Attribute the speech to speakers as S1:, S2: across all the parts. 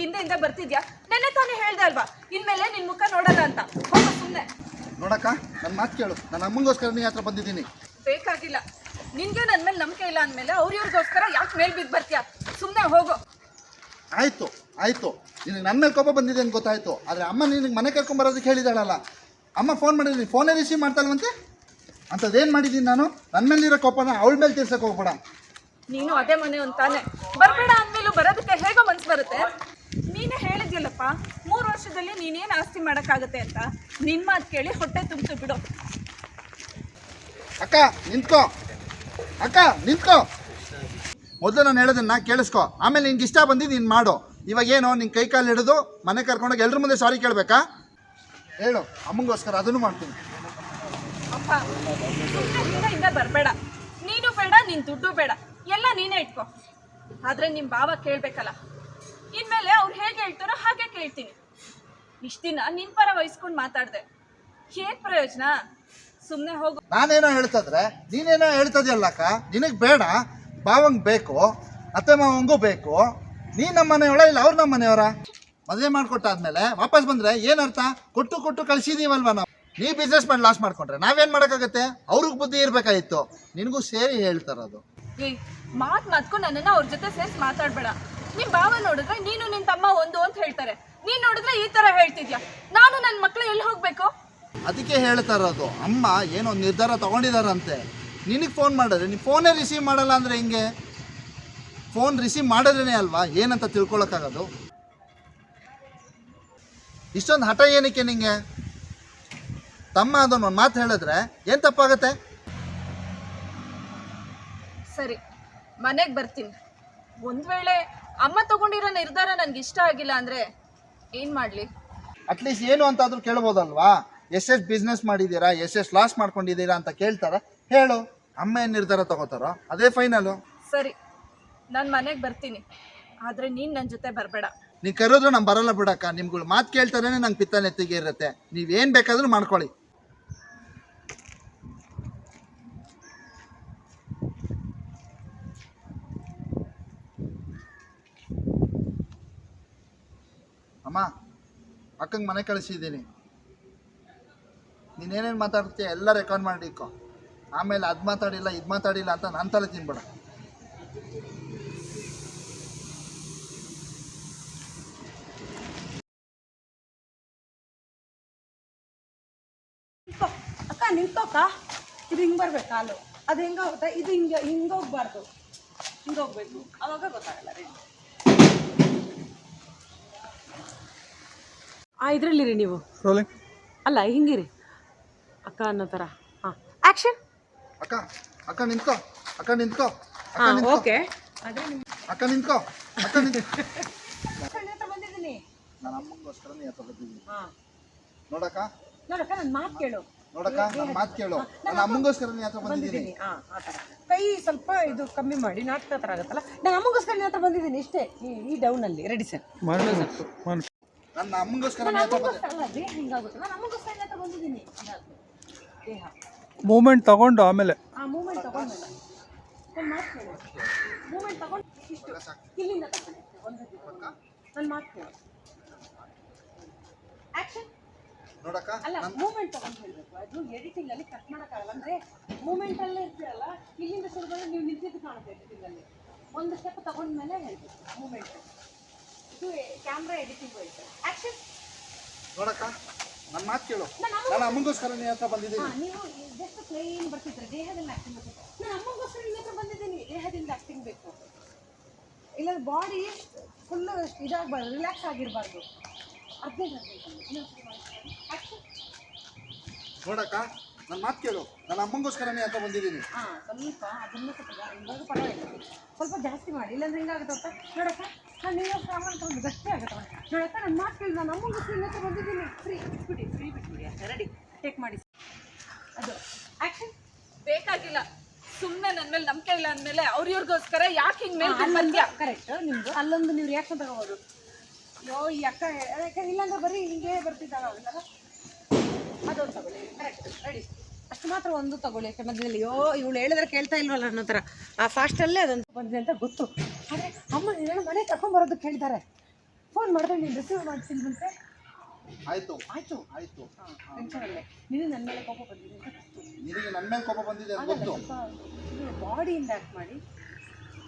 S1: ಹಿಂದೆ ಹಿಂದೆಯಿಂದ ಬರ್ತಿದ್ಯಾ? ನೆನ್ನೆ ತಾನೇ ಹೇಳ್ದೆ ಅಲ್ವಾ? ಇನ್ಮೇಲೆ ನಿನ್ ಮುಖ ನೋಡಲ್ಲ ಅಂತ. ಹೋಗು ಸುಮ್ಮನೆ
S2: ನೋಡಕ್ಕ ನನ್ನ ಮಾತು ಕೇಳು. ನನ್ನ ಅಮ್ಮಂಗೋಸ್ಕರ ನೀ ಹತ್ರ ಬಂದಿದ್ದೀನಿ.
S1: ಬೇಕಾಗಿಲ್ಲ. ನಿನ್ಗೆ ನನ್ ಮೇಲೆ ನಂಬಿಕೆ ಇಲ್ಲ ಅಂದ್ಮೇಲೆ ಅವ್ರ ಇವ್ರಿಗೋಸ್ಕರ ಯಾಕೆ ಮೇಲ್ ಬಿದ್ದು ಬರ್ತೀಯಾ? ಸುಮ್ಮನೆ ಹೋಗು.
S2: ಆಯಿತು ಆಯಿತು. ನಿನಗೆ ನನ್ನ ಮೇಲೆ ಕೋಪ ಬಂದಿದೆ ಅಂತ ಗೊತ್ತಾಯ್ತು. ಆದರೆ ಅಮ್ಮ ನಿನಗೆ ಮನೆ ಕರ್ಕೊಂಬರೋದಕ್ಕೆ ಹೇಳಿದಾಳಲ್ಲ. ಅಮ್ಮ ಫೋನ್ ಮಾಡಿದ್ದೀನಿ ಫೋನೇ ರಿಸೀವ್ ಮಾಡ್ತಾಳಂತೆ ಅಂಥದ್ದೇನು ಮಾಡಿದ್ದೀನಿ ನಾನು? ನನ್ನ ಮೇಲಿರೋ ಕೋಪನ ಅವಳ ಮೇಲೆ ತೀರ್ಸಕ್ಕೆ ಹೋಗ್ಬೇಡ.
S1: ನೀನು ಅದೇ ಮನೆ ಅಂತಾನೆ ಬರಬೇಡ ಅಂದ್ಮೇಲೆ ಬರೋದಕ್ಕೆ ಹೇಗೋ ಮನ್ಸು ಬರುತ್ತೆ. ನೀನೇ ಹೇಳಿದ್ಯಲ್ಲಪ್ಪ ಮೂರು ವರ್ಷದಲ್ಲಿ ನೀನೇನು ಆಸ್ತಿ ಮಾಡೋಕ್ಕಾಗತ್ತೆ ಅಂತ? ನಿನ್ನ ಮಾತು ಕೇಳಿ ಹೊಟ್ಟೆ ತುಂಬಿತು ಬಿಡು.
S2: ಅಕ್ಕ ನಿಂತ್ಕೋ. ಅಕ್ಕ ನಿಂತ್ಕೋ. ಮೊದಲು ನಾನು ಹೇಳೋದನ್ನ ಕೇಳಿಸ್ಕೋ. ಆಮೇಲೆ ನಿನ್ಗೆ ಇಷ್ಟ ಬಂದಿದ್ದು ನೀನು ಮಾಡು. ಇವಾಗ ಏನು ನಿನ್ನ ಕೈ ಕಾಲು ಹಿಡಿದು ಮನೆ ಕರ್ಕೊಂಡೋಗಿ ಎಲ್ರ ಮುಂದೆ ಸಾರಿ ಕೇಳಬೇಕಾ? ಹೇಳು ಅಮ್ಮಂಗೋಸ್ಕರ ಅದನ್ನು ಮಾಡ್ತೀನಿ.
S1: ಅಪ್ಪ ಸುಮ್ಮನೆ ಹಿಂದೆ ಬರಬೇಡ. ನೀನು ಬೇಡ ನಿನ್ನ ದುಡ್ಡು ಬೇಡ. ಎಲ್ಲ ನೀನೇ ಇಟ್ಕೋ. ಆದ್ರೆ ನಿಮ್ ಭಾವ ಕೇಳ್ಬೇಕಲ್ಲ. ಇನ್ಮೇಲೆ ಅವ್ರು ಹೇಗೆ ಹೇಳ್ತಾರೋ ಹಾಗೆ ಕೇಳ್ತೀನಿ. ಇಷ್ಟ ದಿನ ನಿನ್ ಪರ ವಹಿಸ್ಕೊಂಡು ಮಾತಾಡ್ದೆ. ಏನ್ ಪ್ರಯೋಜನ? ಸುಮ್ಮನೆ ಹೋಗು.
S2: ನಾನೇನೋ ಹೇಳ್ತದ್ರೆ ನೀನೇನೋ ಹೇಳ್ತದ್ಯಲ್ಲಕ್ಕ ನಿನಗೆ ಬೇಡ ಬಾವಂಗ್ ಬೇಕು ಅತ್ತೆ ಮಾವಂಗೂ ಬೇಕು ನೀ ನಮ್ಮ ಮನೆಯವಳ ಇಲ್ಲ ಅವ್ರು ನಮ್ಮ ಮನೆಯವರ? ಮದುವೆ ಮಾಡಿಕೊಟ್ಟಾದ್ಮೇಲೆ ವಾಪಸ್ ಬಂದರೆ ಏನರ್ಥ? ಕೊಟ್ಟು ಕೊಟ್ಟು ಕಳಿಸಿದೀವಲ್ವ ನಾವು? ನೀ ಬಿಸ್ನೆಸ್ ಮಾಡಿ ಲಾಸ್ ಮಾಡ್ಕೊಂಡ್ರೆ ನಾವೇನು ಮಾಡೋಕ್ಕಾಗತ್ತೆ? ಅವ್ರಿಗೆ ಬುದ್ಧಿ ಇರಬೇಕಾಗಿತ್ತು ನಿನಗೂ ಸೇರಿ ಹೇಳ್ತಾರದು.
S1: ಏಯ್ ಮಾತ್ ಮಾತ್ಕು ನನ್ನನ್ನ ಅವ್ರ ಜೊತೆ ಸೇರಿಸಿ ಮಾತಾಡ್ಬೇಡ. ನಿಮ್ ಭಾವ ನೋಡಿದ್ರೆ ನೀನು ನಿನ್ ತಮ್ಮ ಒಂದು ಅಂತ ಹೇಳ್ತಾರೆ. ನೀನ್ ನೋಡಿದ್ರೆ ಈ ತರ ಹೇಳ್ತಿದ್ಯಾ? ನಾನು ನನ್ನ ಮಕ್ಳು ಎಲ್ಲಿ ಹೋಗ್ಬೇಕು?
S2: ಅದಕ್ಕೆ ಹೇಳ್ತಾ ಇರೋದು ಅಮ್ಮ ಏನೋ ನಿರ್ಧಾರ ತಗೊಂಡಿದಾರಂತೆ. ನಿನಗೆ ಫೋನ್ ಮಾಡಿದ್ರೆ ನೀನು ಫೋನೇ ರಿಸೀವ್ ಮಾಡಲ್ಲ ಅಂದರೆ ಹಿಂಗೆ? ಫೋನ್ ರಿಸೀವ್ ಮಾಡಿದ್ರೇ ಅಲ್ವಾ? ಏನಂತ ತಿಳ್ಕೊಳಕ್ಕಾಗೋದು? ಇಷ್ಟೊಂದು ಹಠ ಏನಕ್ಕೆ ನಿಂಗೆ? ತಮ್ಮ ಅದನ್ನು ಒಂದು ಮಾತು ಹೇಳಿದ್ರೆ ಏನು ತಪ್ಪಾಗತ್ತೆ?
S1: ಸರಿ ಮನೆಗೆ ಬರ್ತೀನಿ. ಒಂದ್ ವೇಳೆ ಅಮ್ಮ ತಗೊಂಡಿರೋ ನಿರ್ಧಾರ ನನ್ಗೆ ಇಷ್ಟ ಆಗಿಲ್ಲ ಅಂದ್ರೆ ಏನ್ ಮಾಡ್ಲಿ?
S2: ಅಟ್ಲೀಸ್ಟ್ ಏನು ಅಂತಾದ್ರೂ ಕೇಳ್ಬೋದಲ್ವಾ? ಎಷ್ಟೆಷ್ಟು ಬಿಸ್ನೆಸ್ ಮಾಡಿದ್ದೀರಾ? ಎಷ್ಟೆಷ್ಟು ಲಾಸ್ ಮಾಡ್ಕೊಂಡಿದ್ದೀರಾ ಅಂತ ಕೇಳ್ತಾರ. ಹೇಳು ಅಮ್ಮ ಏನು ನಿರ್ಧಾರ ತಗೋತಾರೋ? ಅದೇ ಫೈನಲು
S1: ಸರಿ ನಾನು ಮನೆಗೆ ಬರ್ತೀನಿ. ಆದ್ರೆ ನೀನ್ ನನ್ನ ಜೊತೆ ಬರಬೇಡ.
S2: ನೀನು ಕರೆದ್ರು ನಾನು ಬರಲ್ಲ ಬಿಡಕ್ಕ. ನಿಮ್ಗಳು ಮಾತು ಕೇಳ್ತಾರೇನೆ ನಂಗೆ ಪಿತ್ತ ನೆತ್ತಿಗೆ ಇರುತ್ತೆ ನೀವೇನು ಬೇಕಾದರೂ ಮಾಡ್ಕೊಳ್ಳಿ. ಅಮ್ಮ, ಅಕ್ಕಂಗೆ ಮನೆ ಕಳಿಸಿದ್ದೀನಿ. ನೀನೇನೇನು ಮಾತಾಡ್ತೀಯ? ಎಲ್ಲ ರೆಕಾರ್ಡ್ ಮಾಡಿಕೊ ಆಮೇಲೆ ಅದು ಮಾತಾಡಿಲ್ಲ, ಇದು ಮಾತಾಡಿಲ್ಲ ಅಂತ ನಾನು ತಲೆ ತಿನ್ಬೇಡ.
S3: ಅಕ್ಕ ನಿಂತೋಕ ಇದು ಹಿಂಗೆ ಬರ್ಬೇಕು ಕಾಲು. ಅದು ಹೆಂಗೆ ಇದು ಹಿಂಗೆ ಹಿಂಗೆ ಹೋಗ್ಬಾರ್ದು. ಹಿಂಗೆ ಹೋಗ್ಬೇಕು. ಅವಾಗ ಗೊತ್ತಾಗಲ್ಲ ರೀ. ಆ ಇದರಲ್ಲಿರಿ ನೀವು.
S4: ರೋಲಿಂಗ್
S3: ಅಲ್ಲ ಹಿಂಗಿರಿ. ಅಕ್ಕ ಅನ್ನೋ ಥರ. ಹಾಂ. ಆ್ಯಕ್ಷನ್
S2: ಅಕ್ಕ ಅಕ್ಕ ನಿಂತ್ಕೋ. ಅಕ್ಕ ನಿಂತ್ಕೋ. ಅಕ್ಕ
S3: ಹಾಂ
S2: ನಿಂತ್ಕೋ.
S3: ಓಕೆ.
S2: ಅಕ್ಕ ನಿಂತ್ಕೋ. ಅಕ್ಕ ನಿಂತ್ಕೋ.
S3: ಹತ್ರ ಬಂದಿದ್ದೀನಿ.
S2: ನಾನು ಅಮ್ಮಂಗೋಸ್ಕರ ನೀ ಹತ್ರ ಬಂದಿದ್ದೀನಿ.
S3: ಹಾಂ.
S2: ನೋಡಕ್ಕ?
S3: ನೋಡಕ್ಕ ನನ್ನ ಮಾತು ಕೇಳು.
S2: ನೋಡಕ್ಕ ನನ್ನ ಮಾತು ಕೇಳು. ನಾನು ಅಮ್ಮಂಗೋಸ್ಕರ ನೀ ಹತ್ರ ಬಂದಿದ್ದೀನಿ.
S3: ಬಂದಿದ್ದೀನಿ. ಹಾಂ ಆ ಥರ. ಕೈ ಸ್ವಲ್ಪ ಇದು ಕಮ್ಮಿ ಮಾಡಿ ನಾಟಕ ಥರ ಆಗುತ್ತಲ್ಲ. ನಾನು ಅಮ್ಮಗೋಸ್ಕರ ನಿನ್ನ ಹತ್ರ ಬಂದಿದ್ದೀನಿ ಇಷ್ಟೇ. ಈ ಈ ಡೌನಲ್ಲಿ ರೆಡಿ ಸರ್
S4: ಮಾಡಿ ಮಾಡಿ
S2: ನನ್ನ ಅಮ್ಮಂಗೋಸ್ಕರ
S4: ಮೂಮೆಂಟ್ ತಗೊಂಡು ಆಮೇಲೆ.
S3: ಆ ಮೂಮೆಂಟ್ ತಗೊಂಡ್ಮೇಲೆ ನನ್ನ ಮಾತು ಮೂಮೆಂಟ್ ತಗೊಂಡು ಇಷ್ಟು ಇಲ್ಲಿಂದ ತಗೊಂಡೆ ಒಂದು ನನ್ನ ಮಾತು ಕೇಳು ಆ್ಯಕ್ಷನ್
S2: ನೋಡಕ್ಕ
S3: ಅಲ್ಲ ಮೂಮೆಂಟ್ ತಗೊಂಡು ಹೇಳಬೇಕು. ಅದು ಎಡಿಟಿಂಗ್ ಅಲ್ಲಿ ಕಟ್ ಮಾಡೋಕ್ಕಾಗಲ್ಲ ಅಂದ್ರೆ ಮೂಮೆಂಟ್ ಅಲ್ಲೇ ಇರ್ತೀರಲ್ಲ ಇಲ್ಲಿಂದ ಶುರು ನೀವು ನಿಂತಿದ್ದು ಕಾಣುತ್ತೆ ಎಡಿಟಿಂಗ್ ಅಲ್ಲಿ. ಒಂದು ಸ್ಟೆಪ್ ತಗೊಂಡ್ಮೇಲೆ ಹೇಳ್ಬೇಕು. ಮೂಮೆಂಟ್ ಇದು ಕ್ಯಾಮ್ರಾ ಎಡಿಟಿಂಗ್ ಹೋಯ್ತು. ಆ್ಯಕ್ಷನ್
S2: ನೋಡಕ್ಕ ನನ್ನ ಮಾತು ಕೇಳು.
S3: ನಾನು
S2: ನಾನು ಅಮ್ಮಂಗೋಸ್ಕರ ನೀ ಹತ್ರ ಬಂದಿದ್ದೀನಿ.
S3: ನೀವು ಜಸ್ಟ್ ಪ್ಲೇನ್ ಬರ್ತಿದ್ರೆ ದೇಹದಲ್ಲಿ ಆಕ್ಟಿಂಗ್ ಬೇಕು. ನಾನು ಅಮ್ಮಗೋಸ್ಕರ ನಿನ್ನ ಹತ್ರ ಬಂದಿದ್ದೀನಿ ದೇಹದಿಂದ ಆಕ್ಟಿಂಗ್ ಬೇಕು. ಇಲ್ಲ ಬಾಡಿ ಫುಲ್ ಇದಾಗಬಾರ್ದು ರಿಲ್ಯಾಕ್ಸ್ ಆಗಿರಬಾರ್ದು. ಅರ್ಧೇಟ್ ಆ್ಯಕ್ಷನ್
S2: ನೋಡಕ್ಕ ನನ್ನ ಮಾತು ಕೇಳು. ನನ್ನ ಅಮ್ಮಂಗೋಸ್ಕರನೇ ಹತ್ರ ಬಂದಿದ್ದೀನಿ.
S3: ಹಾಂ ಸ್ವಲ್ಪ ಅದನ್ನು ಸ್ವಲ್ಪ ಇವಾಗ ಪರವಾಗಿಲ್ಲ. ಸ್ವಲ್ಪ ಜಾಸ್ತಿ ಮಾಡಿ. ಇಲ್ಲಾಂದ್ರೆ ಹಿಂಗಾಗುತ್ತೆ ಗೊತ್ತಾ? ನೋಡಕ್ಕ? ನಾನು ನೀವು ಸಾಮಾನು ತಗೊಂಡು ಗಟ್ಟಿ ಆಗುತ್ತೆ ನೋಡಕ್ಕ ನನ್ನ ಮಾತು ಕೇಳಿ ನಾನು ಅಮ್ಮಗೋಸ್ಕರ ನಿಮ್ಮ ಹತ್ರ ಬಂದಿದ್ದೀನಿ ಫ್ರೀ ಬಿಟ್ಬಿಡಿ ಫ್ರೀ ಬಿಟ್ಬಿಡಿ ಅಷ್ಟೇ ರೆಡಿ ಟೇಕ್ ಮಾಡಿ ಅದು ಆ್ಯಕ್ಷನ್
S1: ಬೇಕಾಗಿಲ್ಲ ಸುಮ್ಮನೆ ನನ್ನ ಮೇಲೆ ನಂಬಿಕೆ ಇಲ್ಲ ಅಂದಮೇಲೆ ಅವ್ರ ಇವ್ರಿಗೋಸ್ಕರ ಯಾಕೆ ಹಿಂಗೆ ಮೇಲ್ ಬಂದ್ಯಾ?
S3: ಕರೆಕ್ಟ್ ನಿಮ್ದು? ಅಲ್ಲೊಂದು ನೀವು ರಿಯಾಕ್ಷನ್ ತಗೋಬೋದು. ಅಯ್ಯೋ ಈ ಅಕ್ಕ ಯಾಕೆ ಇಲ್ಲಾಂದ್ರೆ ಬರೀ ಹಿಂಗೆ ಬರ್ತಿದ್ದಾಳ ಅವಳಿಗೆ ಅದೊಂದು ತಗೊಳ್ಳಿ. ಕರೆಕ್ಟ್ ರೆಡಿ ಅಷ್ಟು ಮಾತ್ರ ಒಂದು ತಗೊಳ್ಳಿ ಯಾಕೆ ಮಧ್ಯದಲ್ಲಿ? ಅಯ್ಯೋ ಇವಳು ಹೇಳಿದ್ರೆ ಕೇಳ್ತಾ ಇಲ್ವಲ್ಲ ಅನ್ನೋ ಥರ. ಆ ಫಾಸ್ಟಲ್ಲೇ ಅದಂತ ಬಂದಿದೆ ಅಂತ ಗೊತ್ತು. ಆದರೆ ಅಮ್ಮ ನೀನು ಮನೆ ಕರ್ಕೊಂಬರೋದು ಕೇಳ್ತಾರೆ ಫೋನ್ ಮಾಡಿದ್ರೆ ನೀನು ರಿಸೀವ್ ಮಾಡ್ತೀನಿ
S2: ಆಯ್ತು.
S3: ಆಯಿತು?
S2: ಆಯ್ತು.
S3: ಟೆನ್ಷನ್ ಅಲ್ಲೇ ನೀನು ನನ್ನ ಮೇಲೆ ಕೋಪ ಬಂದಿದೆ ಅಂತ ಗೊತ್ತು.
S2: ನಿನಗೆ ನನ್ನ ಮೇಲೆ ಕೋಪ ಬಂದಿದೆ ಅಂತ ಗೊತ್ತು.
S3: ಬಾಡಿಯಿಂದ ಆ್ಯಕ್ಟ್ ಮಾಡಿ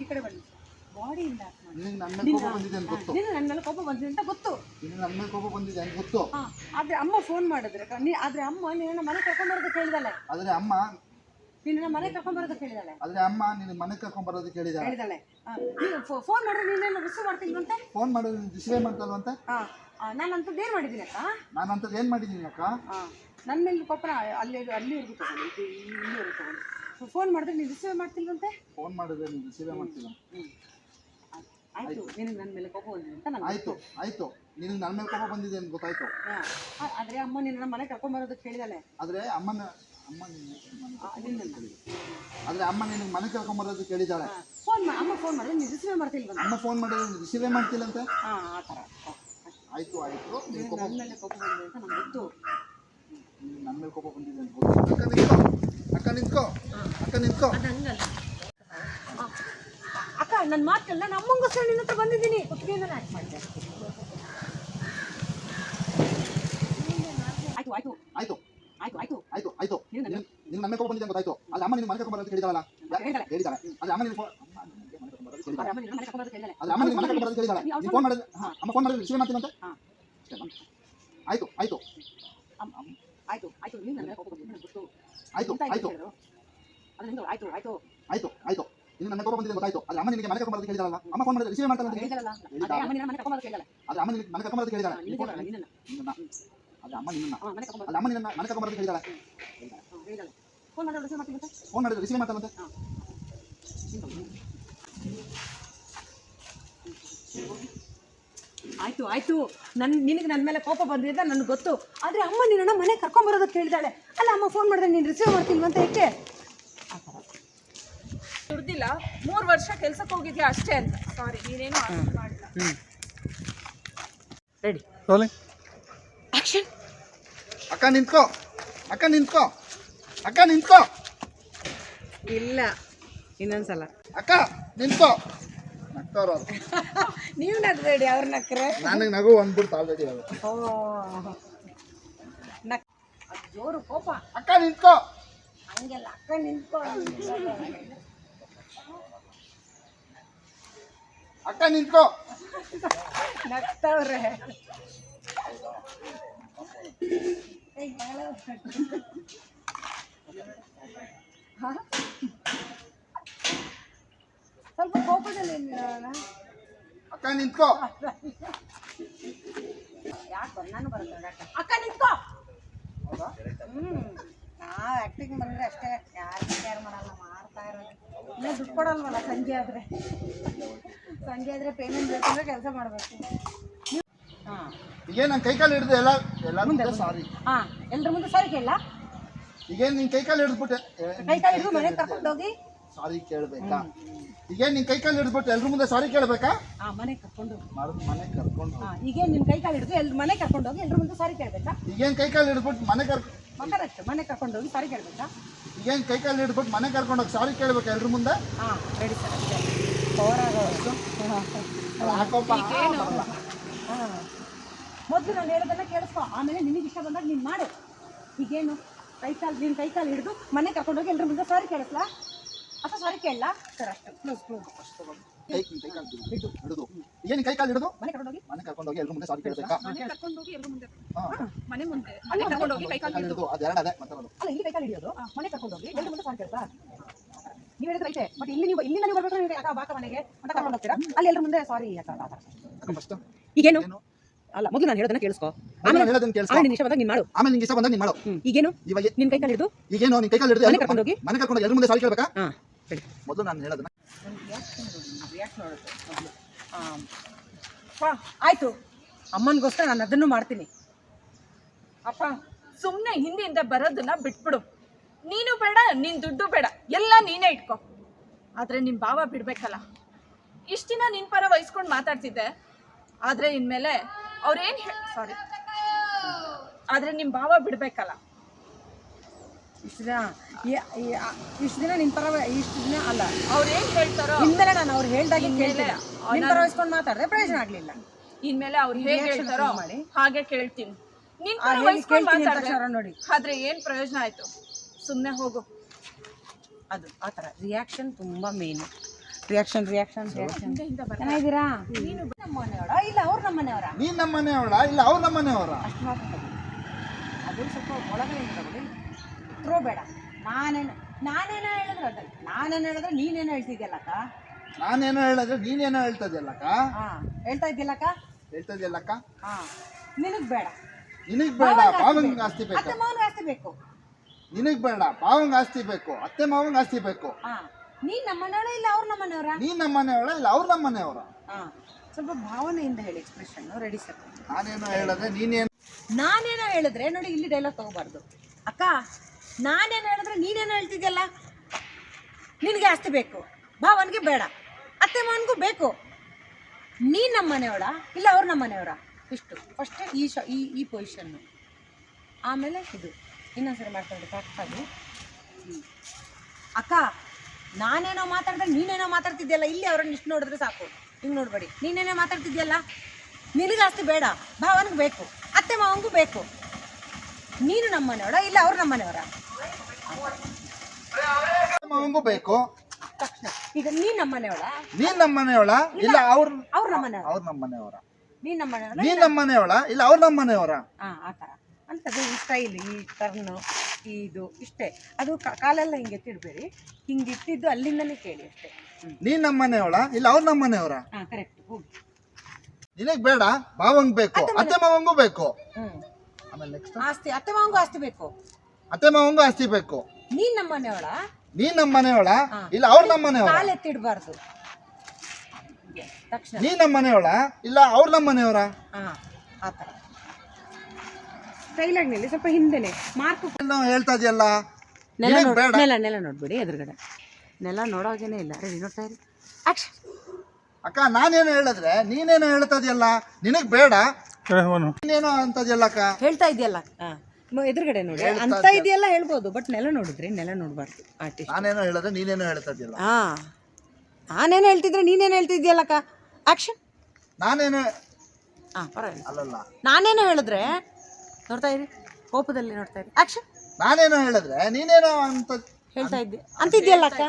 S3: ಈ ಕಡೆ ಬನ್ನಿ. ಬಾಡಿಯಿಂದ
S2: ನಿನಗೆ ನನ್ನ ಮೇಲೆ ಕೋಪ ಬಂದಿದೆ ಅಂತ ಗೊತ್ತು.
S3: ನೀನು ನನ್ನ ಮೇಲೆ ಕೋಪ ಬಂದಿದೆ ಅಂತ ಗೊತ್ತು.
S2: ನಿನಗೆ ನನ್ನ ಮೇಲೆ ಕೋಪ ಬಂದಿದೆ ಅಂತ ಗೊತ್ತು.
S3: ಹಾಂ ಆದರೆ ಅಮ್ಮ ಫೋನ್ ಮಾಡಿದ್ರೆ ಕ- ನೀ ಆದರೆ ಅಮ್ಮ ನಿನ್ನ ಮನೆ ಕರ್ಕೊಂಬರೋದಕ್ಕೆ ಹೇಳಿದಾಳೆ.
S2: ಆದ್ರೆ ಅಮ್ಮ
S3: ನಿನ್ನ ಮನೆ ಕರ್ಕೊಂಡ್ಬರೋದು ಹೇಳಿದಾಳೆ.
S2: ಆದ್ರೆ ಅಮ್ಮ ನಿನ್ನ ಮನೆ ಕರ್ಕೊಂಡ್ ಬರೋದಕ್ಕೆ ಹೇಳಿದಾಳೆ.
S3: ಹೇಳಿದಾಳೆ. ಆ, ನೀನು ಫೋನ್ ಮಾಡಿದ್ರೆ ನೀನೇನು ರಿಸೀವ್ ಮಾಡ್ತಿಲ್ವಂತೆ
S2: ಫೋನ್ ಮಾಡೋದು ರಿಸೀವೇ ಮಾಡ್ತಲ್ವಂತೆ
S3: ಅಂತ? ನಾನು ಅಂಥದ್ದು ಏನು ಮಾಡಿದ್ದೀನಿ ಅಕ್ಕ?
S2: ನಾನು ಅಂತದ್ದು ಏನ್ ಮಾಡಿದ್ದೀನಿ ಅಕ್ಕ?
S3: ಹಾಂ ನನ್ನ ಮೇಲೆ ಕೋಪನ ಅಲ್ಲಿ ಅಲ್ಲಿವರೆಗೂ ತಗೊಂಡು ಇದು ಇಲ್ಲಿವರೆಗೂ ತಗೊಂಡು. ಫೋನ್ ಮಾಡಿದ್ರೆ ನೀನು ರಿಸೀವ್ ಮಾಡ್ತಿಲ್ವಂತೆ?
S2: ಫೋನ್ ಮಾಡಿದ್ರೆ ನೀನು ರಿಸೀವೇ ಮಾಡ್ತಿಲ್ಲ
S3: ಆಯಿತು ನಿನಗೆ ನನ್ನ ಮೇಲೆ ಕೋಪ ಬಂದಿದೆ ಅಂತ ನಾನು
S2: ಆಯ್ತು ಆಯ್ತು. ನಿನಗೆ ನನ್ನ ಮೇಲೆ ಕೋಪ ಬಂದಿದೆ ಅಂತ ಗೊತ್ತಾಯ್ತು.
S3: ಆ ಆದರೆ ಅಮ್ಮ ನಿನ್ನ ಮನೆ ಕರ್ಕೊಂಬರೋದಕ್ಕೆ ಹೇಳಿದಾಳೆ.
S2: ಆದ್ರೆ ಅಮ್ಮನ ಅಮ್ಮ ನಿನ್ನ ಆದ್ರೆ ಅಮ್ಮ ನಿನಗೆ ಮನೆ ಕರ್ಕೊಂಡ್ ಬರೋದಕ್ಕೆ ಹೇಳಿದಾಳೆ.
S3: ಫೋನ್ ಮಾ ಅಮ್ಮ ಫೋನ್ ಮಾಡಿದ್ರೆ ನೀನು ರಿಸೀವ್ ಮಾಡ್ತಿಲ್ವಂತೆ
S2: ಅಮ್ಮ ಫೋನ್ ಮಾಡಿದ್ರೆ ರಿಸೀವೇ ಮಾಡ್ತಿಲ್ಲಂತೆ
S3: ಹಾ ಆ ಥರ
S2: ಆಯ್ತು ಆಯ್ತು. ನಿನ್ ಕೋಪ
S3: ನನ್ನ ಮೇಲೆ ಕೋಪ ಬಂದಿದೆ ಅಂತ ನಂಗೆ ಗೊತ್ತು.
S2: ನಿನಗೆ ನನ್ನ ಮೇಲೆ ಕೋಪ ಬಂದಿದೆ ಅಂತ ಗೊತ್ತು. ಅಕ್ಕ ನಿಂತ್ಕೋ. ಅಕ್ಕ ನಿಂತ್ಕೋ. ಅಕ್ಕ ನಿಂತ್ಕೋ.
S3: ಅದು ಹಂಗಲ್ಲ. ನನ್ನ ಮಾತಲ್ಲ ನಮ್ಮಂಗೋಸ್ಕರ ನಿನ್ನ ಹತ್ರ ಬಂದಿದ್ದೀನಿ. ಕುತ್ತಿಗೆಯಿಂದ ಮಾಡಿದೆ? ಆಯ್ತು ಆಯ್ತು.
S2: ಆಯ್ತು.
S3: ಆಯ್ತು ಆಯ್ತು.
S2: ಆಯ್ತು ಆಯ್ತು.
S3: ನನ್ನ-
S2: ನನ್ನ ಅಂತ ಗೊತ್ತಾಯ್ತು. ಅಮ್ಮ ನಿನ್ನ ಮನೆ ಕರ್ಕೊಂಡ್ ಬರೋದಕ್ಕೆ ಹೇಳಿದಾಳಲ್ಲ
S3: ಹೇಳಿದಾಳೆ.
S2: ಹೇಳಿದಾಳೆ. ಅಮ್ಮ ನಿನ್ನ ಫೋನ್ ಅದೇ ಅಮ್ಮ ನಿನ್ನ ಮನೆ ಕರ್ಕೊಂಡ್ ಹೇಳಿದಾಳೆ ನೀನು ಮಾಡಿದ್ರೆ ಹಾ, ಅಮ್ಮ ಫೋನ್ ಮಾಡಿದ್ರೆ ರಿಸೀವ್ ಮಾಡ್ತೀನಂತೆ
S3: ಹಾಂ.
S2: ಆಯ್ತು ಆಯ್ತು.
S3: ಆಯ್ತು ಆಯ್ತು. ನೀನು ನನ್ನ
S2: ಆಯ್ತು ಆಯ್ತು.
S3: ಆಯ್ತು ಆಯ್ತು.
S2: ಆಯ್ತು ಆಯ್ತು. ಇನ್ನು ನನ್ನ ಕೋಪ ಬಂದಿದೆ ಅಂತ ಗೊತ್ತಾಯ್ತು ಆದ್ರೆ ಅಮ್ಮ ನಿನಗೆ ಮನೆ ಕರ್ಕೊಂಡು ಕೇಳಿದಾಳಲ್ಲ ಅಮ್ಮ ಫೋನ್ ಮಾಡಿದ್ರೆ ರಿಸೀವ್ ಮಾಡ್ತಾಳೆ ಅಂತ
S3: ಹೇಳಿದಾಳಲ್ಲ ಅದೇ ಅಮ್ಮ ನಿನ್ನ ಮನೆ
S2: ಅದೇ ಅಮ್ಮ ನಿನಗೆ ಮನೆ ಕರ್ಕೊಂಡು ಬರೋದಕ್ಕೆ
S3: ಬರಲ್ಲ ನಿನ್ನನ್ನು
S2: ನಿನ್ನ ಅದೇ ಅಮ್ಮ ನಿನ್ನ
S3: ಕರ್ಕೊಂಡು
S2: ಅಲ್ಲಿ ಅಮ್ಮ ನಿನ್ನ ಮನೆ ಕರ್ಕೊಂಡ್ ಬರೋದಕ್ಕೆ
S3: ಹಾಂ ಫೋನ್ ಮಾಡಿದ್ರೆ ರಿಸೀವ್ ಮಾಡ್ತೀನಿ ಅಂತ
S2: ಫೋನ್ ಮಾಡಿದ್ರೆ ರಿಸೀವ್ ಮಾಡ್ತಾಳಂತೆ
S3: ಆಯ್ತು ಆಯ್ತು ನನ್ ನಿನಗೆ ನನ್ನ ಮೇಲೆ ಕೋಪ ಬಂದಿದ್ದ ನನ್ಗೆ ಗೊತ್ತು ಆದ್ರೆ ಅಮ್ಮ ನಿನ್ನ ಮನೆ ಕರ್ಕೊಂಬರೋದಕ್ಕೆ ಹೇಳಿದಾಳೆ ಅಲ್ಲ ಅಮ್ಮ ಫೋನ್ ಮಾಡಿದ್ರೆ ನೀನು ರಿಸೀವ್ ಮಾಡ್ತೀನಿ ಏಕೆ
S1: ದುಡ್ದಿಲ್ಲ ಮೂರು ವರ್ಷ ಕೆಲ್ಸಕ್ಕೆ ಹೋಗಿದ್ಯಾ ಅಷ್ಟೇ ಅಂತ. ಸಾರಿ ನೀನೇನು ಮಾಡಿಲ್ಲ.
S3: ರೆಡಿ
S4: ರೋಲಿಂಗ್
S3: ಆಕ್ಷನ್
S2: ಅಕ್ಕ ನಿಂತ್ಕೋ. ಅಕ್ಕ ನಿಂತ್ಕೋ. ಅಕ್ಕ ನಿಂತ್ಕೋ.
S3: ಇಲ್ಲ. ಇನ್ನೊಂದ್ಸಲ.
S2: ಅಕ್ಕ ನಿಂತ್ಕೋ. ನಗ್ತಾವ್ರು ಅವ್ರು
S3: ನೀವು ನಗ್ಬೇಡಿ ಅವ್ರ ನಕ್ರೆ
S2: ನನಗೆ ನಗು ಒಂದ್ಬಿಡ್ತು ಆಲ್ರೆಡಿ ಅದು.
S3: ಓ. ನಕ್ ಅದ್ ಜೋರು ಕೋಪ.
S2: ಅಕ್ಕ ನಿಂತ್ಕೋ.
S3: ಹಂಗೆಲ್ಲ ಅಕ್ಕ ನಿಂತ್ಕೊ.
S2: ಅಕ್ಕ ನಿಂತ್ಕೋ
S3: ನಗ್ತಾವ್ರೆ ಹಾ? ಸ್ವಲ್ಪ ಕೋಪದಲ್ಲಿ ಇರೋಣ.
S2: ಅಕ್ಕ ನಿಂತ್ಕೋ
S3: ಯಾಕೆ ಬಂದ್ ನಾನು ಬರುತ್ತೆ ಅಕ್ಕ ಅಕ್ಕ ನಿಂತ್ಕೋ ಹ್ಞೂ ನಾವು ಆ್ಯಕ್ಟಿಂಗ್ ಬಂದರೆ ಅಷ್ಟೇ ಯಾರು ಕೇರ್ ಮಾಡಲ್ಲ ಮಾಡ್ತಾ ಇರೋದು ಇನ್ನೂ ದುಡ್ಡು ಕೊಡಲ್ವಲ್ಲ ಸಂಜೆ ಆದರೆ. ಸಂಜೆ ಆದರೆ ಪೇಮೆಂಟ್ ಬೇಕಂದ್ರೆ ಕೆಲಸ ಮಾಡಬೇಕು. ಹಾಂ.
S2: ಈಗೇನು ನನ್ನ ಕೈಕಾಲು ಹಿಡಿದು ಎಲ್ಲ ಎಲ್ಲ ಮುಂದೆ ಸಾರಿ.
S3: ಹಾಂ ಎಲ್ಲರ ಮುಂದೆ ಸಾರಿ ಕೇಳಲ್ಲ
S2: ಈಗೇನು ನಿನ್ನ ಕೈಕಾಲು ಹಿಡಿದ್ಬಿಟ್ಟೆ
S3: ಕೈ ಕಾಲು ಹಿಡಿದು ಮನೆಗೆ ಕರ್ಕೊಂಡೋಗಿ
S2: ಸಾರಿ ಕೇಳಬೇಕಾ? ಈಗೇನು ನಿನ್ನ ಕೈಕಾಲು ಹಿಡಿದ್ಬಿಟ್ಟು ಎಲ್ಲರ ಮುಂದೆ ಸಾರಿ ಕೇಳಬೇಕಾ?
S3: ಹಾಂ ಮನೆಗೆ ಕರ್ಕೊಂಡು
S2: ಮಾಡಿದ್ ಮನೆ ಕರ್ಕೊಂಡು
S3: ಹಾಂ ಈಗೇನು ನಿನ್ನ ಕೈ ಕಾಲು ಹಿಡಿದು ಎಲ್ ಮನೆ ಕರ್ಕೊಂಡೋಗಿ ಎಲ್ಲರ ಮುಂದೆ ಸಾರಿ ಕೇಳಬೇಕಾ?
S2: ಈಗೇನು ಕೈಕಾಲು ಹಿಡಿದ್ಬಿಟ್ಟು ಮನೆ ಕರ್ಕೊಂಡು
S3: ಮಕ್ಕಳಷ್ಟು ಮನೆ ಕರ್ಕೊಂಡೋಗಿ ಸಾರಿ ಕೇಳಬೇಕಾ?
S2: ಈಗೇನು ಕೈಕಾಲು ಹಿಡ್ಬಿಟ್ಟು ಮನೆ ಕರ್ಕೊಂಡೋಗಿ ಸಾರಿ ಕೇಳ್ಬೇಕು ಎಲ್ರ ಮುಂದೆ?
S3: ಹಾಂ ರೆಡಿ ಸರ್
S2: ಹಾಕೋಪ್ಪ.
S3: ಹಾಂ. ಮೊದಲು ನಾನು ಹೇಳೋದನ್ನ ಕೇಳಿಸ್ಕೊ. ಆಮೇಲೆ ನಿನಗೆ ಇಷ್ಟ ಬಂದಾಗ ನೀನು ಮಾಡು. ಈಗೇನು? ಕೈ ಕಾಲು ನೀನು ಕೈ ಕಾಲು ಹಿಡಿದು ಮನೆ ಕರ್ಕೊಂಡೋಗಿ ಎಲ್ರ ಮುಂದೆ ಸಾರಿ ಕೇಳಿಸ್ಲಾ? ಅಥವಾ ಸಾರಿ ಕೇಳಲ್ಲ ಸರ್ ಅಷ್ಟು. Close close.
S2: ಕೈ ಕೈ ಕೈಕಾಲು ಹಿಡಿದು ಕೈ ಕಾಲು ಹಿಡಿದು?
S3: ಮನೆ ಕರ್ಕೊಂಡೋಗಿ
S2: ಮನೆ ಕರ್ಕೊಂಡೋಗಿ ಎಲ್ರ ಮುಂದೆ ಸಾರಿ ಕೇಳಬೇಕಾ?
S1: ಮನೆ ಕರ್ಕೊಂಡೋಗಿ ಎಲ್ರ ಮುಂದೆ.
S2: ಹಾ.
S1: ಮನೆ ಮುಂದೆ. ಮನೆ ಕರ್ಕೊಂಡೋಗಿ ಕೈ ಕಾಲು
S2: ಕೈಕಾಲು ಹಿಡಿದು. ಅದೆರಡು ಅದೇ ಮಾತಾಡೋದು
S3: ಅಲ್ಲ ಇಲ್ಲಿ ಕೈ ಕಾಲು ಹಿಡಿಯೋದು? ಮನೆ ಕರ್ಕೊಂಡೋಗಿ ಎಲ್ರ ಮುಂದೆ ಸಾರಿ ಕೇಳ್ತಾ ನೀವು ಹೇಳಿದ್ರೆ ಐತೆ ಬಟ್ ಇಲ್ಲಿ ನೀವು ಇಲ್ಲಿಂದ ನೀವು ಬರ್ಬೇಕು ಅಕ್ಕ ಬಾಕ ಮನೆಗೆ ಅಂತ ಕರ್ಕೊಂಡು ಹೋಗ್ತೀರಾ? ಅಲ್ಲಿ ಮುಂದೆ ಸಾರಿ ಅಕ್ಕ
S2: ಫಸ್ಟ್
S3: ಈಗೇನು? ಅಲ್ಲ ಮೊದಲು ನಾನು ಹೇಳೋದನ್ನ ಕೇಳಿಸ್ಕೋ.
S2: ನಾನು ಹೇಳೋದನ್ನ ಕೇಳಿಸ್ಕೋ.
S3: ಆಮೇಲೆ ನಿನ್ನ ಬಂದಾಗ ನೀನು ಮಾಡು.
S2: ಆಮೇಲೆ ನಿಂಗೆ ಇಷ್ಟ ಬಂದಾಗ ನೀನು ಮಾಡು.
S3: ಈಗೇನು?
S2: ಇವಾಗ
S3: ನಿನ್ನ ಕೈ ಕಾಲು ಹಿಡಿದು?
S2: ಈಗೇನು ಕೈ ಕಾಲು ಹಿಡಿದು
S3: ಮನೆ ಕರ್ಕೊಂಡೋಗಿ?
S2: ಮನೆ ಕರ್ಕೊಂಡು ಮುಂದೆ ಸಾರಿ ಕೇಳಬೇಕಾ?
S3: ಹಾಂ ಹೇಳಿ
S2: ಮೊದಲು ನಾನು ಹೇಳೋದನ್ನ
S3: ಆಯ್ತು. ಅಮ್ಮನಿಗೋಸ್ಕರ ನಾನು ಅದನ್ನು ಮಾಡ್ತೀನಿ.
S1: ಅಪ್ಪ ಸುಮ್ಮನೆ ಹಿಂದಿಂದ ಬರೋದನ್ನ ಬಿಟ್ಬಿಡು. ನೀನು ಬೇಡ, ನಿನ್ ದುಡ್ಡು ಬೇಡ. ಎಲ್ಲ ನೀನೇ ಇಟ್ಕೋ. ಆದರೆ ನಿಮ್ಮ ಭಾವ ಬಿಡಬೇಕಲ್ಲ. ಇಷ್ಟು ದಿನ ನಿನ್ನ ಪರ ವಹಿಸ್ಕೊಂಡು ಮಾತಾಡ್ತಿದ್ದೆ. ಆದರೆ ಇನ್ಮೇಲೆ ಅವ್ರೇನು ಸಾರಿ ಆದರೆ ನಿಮ್ಮ ಭಾವ ಬಿಡ್ಬೇಕಲ್ಲ.
S3: ಇಷ್ಟು ದಿನ ಇಷ್ಟು ದಿನ ನಿನ್ ಪರ ಇಷ್ಟು ದಿನ ಅಲ್ಲ.
S1: ಅವ್ರು ಏನ್ ಹೇಳ್ತಾರೋ
S3: ಹಿಂದೆ ನಾನು ಅವ್ರು ಹೇಳ್ದಾಗ
S1: ಇನ್ಮೇಲೆ
S3: ಕೇಳ್ತಿಲ್ಲ
S1: ಅವ್ರು
S3: ನಿನ್ ಪರ ವಹಿಸ್ಕೊಂಡು ಮಾತಾಡಿದ್ರೆ ಪ್ರಯೋಜನ ಆಗ್ಲಿಲ್ಲ.
S1: ಇನ್ಮೇಲೆ ಅವ್ರು ಹೇಗೆ ಹೇಳ್ತಾರೋ
S3: ಮಾಡಿ.
S1: ಹಾಗೆ ಕೇಳ್ತೀನಿ.
S3: ನಿನ್ನ
S1: ಪರ ವಹಿಸ್ಕೊಂಡ್
S3: ನೋಡಿ.
S1: ಆದ್ರೆ ಏನ್ ಪ್ರಯೋಜನ ಆಯ್ತು? ಸುಮ್ನೆ ಹೋಗು.
S3: ಅದು ಆ ಥರ. ರಿಯಾಕ್ಷನ್ ತುಂಬಾ ಮೇನ್ ರಿಯಾಕ್ಷನ್ ರಿಯಾಕ್ಷನ್ ರಿಯಾಕ್ಷನ್ ಚೆನ್ನಾಗಿದ್ದೀರಾ? ನೀನು ನಮ್ಮ ಮನೆಯವರ ಇಲ್ಲ ಅವ್ರು ನಮ್ಮ ಮನೆಯವರ
S2: ನೀನು ನಮ್ಮ ಮನೆಯವಳ ಇಲ್ಲ ಅವ್ರ ನಮ್ಮ ಮನೆಯವರ
S3: ಅಷ್ಟು ಮಾತ್ರ ತಗೊಳ್ಳಿ. ಅದು ಸ್ವಲ್ಪ ಒಳಗಡೆ ಬೇಡ. ನಾನೇನು ನಾನೇನೋ ಹೇಳಿದ್ರೆ ಅದ. ನಾನೇನು ಹೇಳಿದ್ರೆ ನೀನೇನೋ ಹೇಳ್ತಿದ್ಯಲ್ಲಕ್ಕ
S2: ನಾನೇನೋ ಹೇಳಿದ್ರೆ ನೀನೇನೋ ಹೇಳ್ತದ್ಯಲ್ಲಕ್ಕ
S3: ಹಾ ಹೇಳ್ತಾ ಇದ್ದಿಲ್ಲಕ್ಕ
S2: ಹೇಳ್ತದ್ಯಲ್ಲಕ್ಕ
S3: ಹಾ. ನಿನಗೆ ಬೇಡ.
S2: ನಿನಗ್ ಬೇಡ ಪಾವಂಗ್ ಆಸ್ತಿ ಬೇಕು.
S3: ಅತ್ತೆ ಮಾವನಿಗೆ ಆಸ್ತಿ ಬೇಕು.
S2: ನಿನಗ್ ಬೇಡ ಪಾವಂಗ್ ಆಸ್ತಿ ಬೇಕು. ಅತ್ತೆ ಮಾವಂಗ್ ಆಸ್ತಿ ಬೇಕು.
S3: ಹಾ. ನೀನ್ ನಮ್ಮ ಮನೆಯವಳ ಇಲ್ಲ ಅವ್ರ ನಮ್ಮ ಮನೆಯವರ?
S2: ನೀನ್ ನಮ್ಮ ಮನೆಯವಳ ಇಲ್ಲ ಅವ್ರ ನಮ್ಮ ಮನೆಯವರ?
S3: ಹಾ. ಸ್ವಲ್ಪ ಭಾವನೆಯಿಂದ ಹೇಳಿ ಎಕ್ಸ್ಪ್ರೆಷನ್ ರೆಡಿ ಸರ್.
S2: ನಾನೇನೋ ಹೇಳಿದ್ರೆ ನೀನೇನು
S3: ನಾನೇನೋ ಹೇಳಿದ್ರೆ ನೋಡಿ ಇಲ್ಲಿ ಡೈಲಾಗ್ ತಗೋಬಾರ್ದು. ಅಕ್ಕ ನಾನೇನೋ ಹೇಳಿದ್ರೆ ನೀನೇನು ಹೇಳ್ತಿದ್ಯಲ್ಲ? ನಿನಗೆ ಆಸ್ತಿ ಬೇಕು. ಭಾವನಿಗೆ ಬೇಡ. ಅತ್ತೆ ಮಾವನಿಗೂ ಬೇಕು. ನೀನು ನಮ್ಮ ಮನೆಯವಳ ಇಲ್ಲ, ಅವ್ರು ನಮ್ಮ ಮನೆಯವರ? ಇಷ್ಟು. ಫಸ್ಟ್ ಈ ಶ ಈ ಈ ಪೊಸಿಷನ್ನು ಆಮೇಲೆ ಇದು. ಇನ್ನೊಂದ್ಸರಿ ಮಾಡ್ಕೊಂಡು ಕರೆಕ್ಟಾಗಿ ಅಕ್ಕ, ನಾನೇನೋ ಮಾತಾಡಿದ್ರೆ ನೀನೇನೋ ಮಾತಾಡ್ತಿದ್ಯಲ್ಲ, ಇಲ್ಲಿ ಅವ್ರನ್ನ ಇಷ್ಟು ನೋಡಿದ್ರೆ ಸಾಕು. ಹಿಂಗೆ ನೋಡಬೇಡಿ. ನೀನೇನೋ ಮಾತಾಡ್ತಿದ್ಯಲ್ಲ? ನಿನಗೆ ಆಸ್ತಿ ಬೇಡ. ಭಾವನಿಗೆ ಬೇಕು. ಅತ್ತೆ ಮಾವನಿಗೂ ಬೇಕು. ನೀನು ನಮ್ಮ ಮನೆಯವರ ಇಲ್ಲ ಅವ್ರು ನಮ್ಮ ಮನೆಯವರ
S2: ಮಾವಂಗೂ ಬೇಕು.
S3: ತಕ್ಷಣ. ಈಗ ನೀನು ನಮ್ಮ ಮನೆಯವಳ
S2: ನೀನ್ ನಮ್ಮ ಮನೆಯವಳ ಇಲ್ಲ ಅವ್ರ
S3: ಅವ್ರು ನಮ್ಮ ಮನೆಯವರ
S2: ಅವ್ರ ನಮ್ಮ ಮನೆಯವರ
S3: ನೀನು ನಮ್ಮ ಮನೆಯವಳ
S2: ನೀನ್ ನಮ್ಮ ಮನೆಯವಳ ಇಲ್ಲ ಅವ್ರ ನಮ್ಮ ಮನೆಯವರ
S3: ಹಾಂ ಆ ಥರ ಅಂಥದ್ದು ಈ ಸ್ಟೈಲ್ ಈ ಟರ್ನು ಇದು ಇಷ್ಟೇ. ಅದು ಕ- ಕಾಲೆಲ್ಲ ಹಿಂಗೆ ಎತ್ತಿಡ್ಬೇಡಿ ಹಿಂಗೆ ಇಟ್ಟಿದ್ದು ಅಲ್ಲಿಂದನೇ ಕೇಳಿ ಅಷ್ಟೇ.
S2: ನೀನ್ ನಮ್ಮ ಮನೆಯವಳ ಇಲ್ಲ ಅವ್ರ ನಮ್ಮ ಮನೆಯವರ
S3: ಹಾಂ ಕರೆಕ್ಟ್ ಹೋಗಿ.
S2: ನಿನಗ್ ಬೇಡ ಭಾವಂಗ್ ಬೇಕು. ಅತ್ತೆ ಮಾವಂಗೂ ಬೇಕು.
S3: ಹ್ಞೂ
S2: ಆಮೇಲೆ ನೆಕ್ಸ್ಟ್
S3: ಆಸ್ತಿ ಅತ್ತೆ ಮಾವಂಗೂ ಆಸ್ತಿ ಬೇಕು.
S2: ಅತ್ತೆ ಮಾವಂಗೂ ಆಸ್ತಿ ಬೇಕು.
S3: ನೀನ್ ನಮ್ಮ ಮನೆಯವಳ?
S2: ನೀನ್ ನಮ್ಮ ಮನೆಯವಳ? ಇಲ್ಲ ಅವ್ರ ನಮ್ಮ ಮನೆಯವಳ
S3: ಕಾಲು ಎತ್ತಿಡಬಾರ್ದು. ತಕ್ಷಣ.
S2: ನೀನ್ ನಮ್ಮ ಮನೆಯವಳ? ಇಲ್ಲ ಅವ್ರ ನಮ್ಮ ಮನೆಯವರ?
S3: ಹಾ ಆ ಥರ ಸ್ಟೈಲಾಗಿ ನಿಲ್ಲಿ ಸ್ವಲ್ಪ ಹಿಂದೆನೆ. ಮಾರ್ಕ್
S2: ನಾವು ಹೇಳ್ತಾ ಇದೆಯಲ್ಲ?
S3: ನೆಲ
S2: ನಿನಗ್
S3: ನೋಡ್
S2: ಬೇಡ.
S3: ನೆಲ ನೆಲ ನೋಡ್ಬಿಡಿ ಎದುರುಗಡೆ. ನೆಲ ನೋಡೋಗೇನೆ ಇಲ್ಲ. ರೆಡಿ ನೋಡ್ತಾ ಇರಿ. ಆಕ್ಷನ್
S2: ಅಕ್ಕ ನಾನೇನು ಹೇಳಿದ್ರೆ ನೀನೇನು ಹೇಳ್ತಾ ಇದೆಯಲ್ಲ? ನಿನಗ್ ಬೇಡ.
S4: ಅವನು.
S2: ನೀನೇನೋ ಅಂತದ್ಯಲ್ಲ
S3: ಹೇಳ್ತಾ ಇದೆಯಲ್ಲ? ಎದುರುಗಡೆ ನೋಡಿ. ಅಂತ ಇದೆಯಲ್ಲ ಹೇಳ್ಬೋದು ಬಟ್ ನೆಲ ನೋಡಿದ್ರೆ ನೆಲ ನೋಡಬಾರ್ದು ಆರ್ಟಿಸ್ಟ್
S2: ನಾನೇನೋ ಹೇಳಿದ್ರೆ ನೀನೇನೋ ಹೇಳ್ತಾ ಇದೆಯಲ್ಲ
S3: ಹಾ. ನಾನೇನು ಹೇಳ್ತಿದ್ರೆ ನೀನೇನು ಹೇಳ್ತಿದ್ಯಲ್ಲಕ್ಕ ಆಕ್ಷನ್
S2: ನಾನೇನು
S3: ಹಾ ಪರವಾಗಿಲ್ಲ.
S2: ಅಲ್ಲಲ್ಲ.
S3: ನಾನೇನು ಹೇಳಿದ್ರೆ ನೋಡ್ತಾ ಇರಿ ಕೋಪದಲ್ಲಿ ನೋಡ್ತಾ ಇರಿ. ಆಕ್ಷನ್
S2: ನಾನೇನೋ ಹೇಳಿದ್ರೆ ನೀನೇನೋ ಅಂತ
S3: ಹೇಳ್ತಾ ಇದ್ದೆ. ಅಂತಿದ್ಯಲ್ಲಕ್ಕ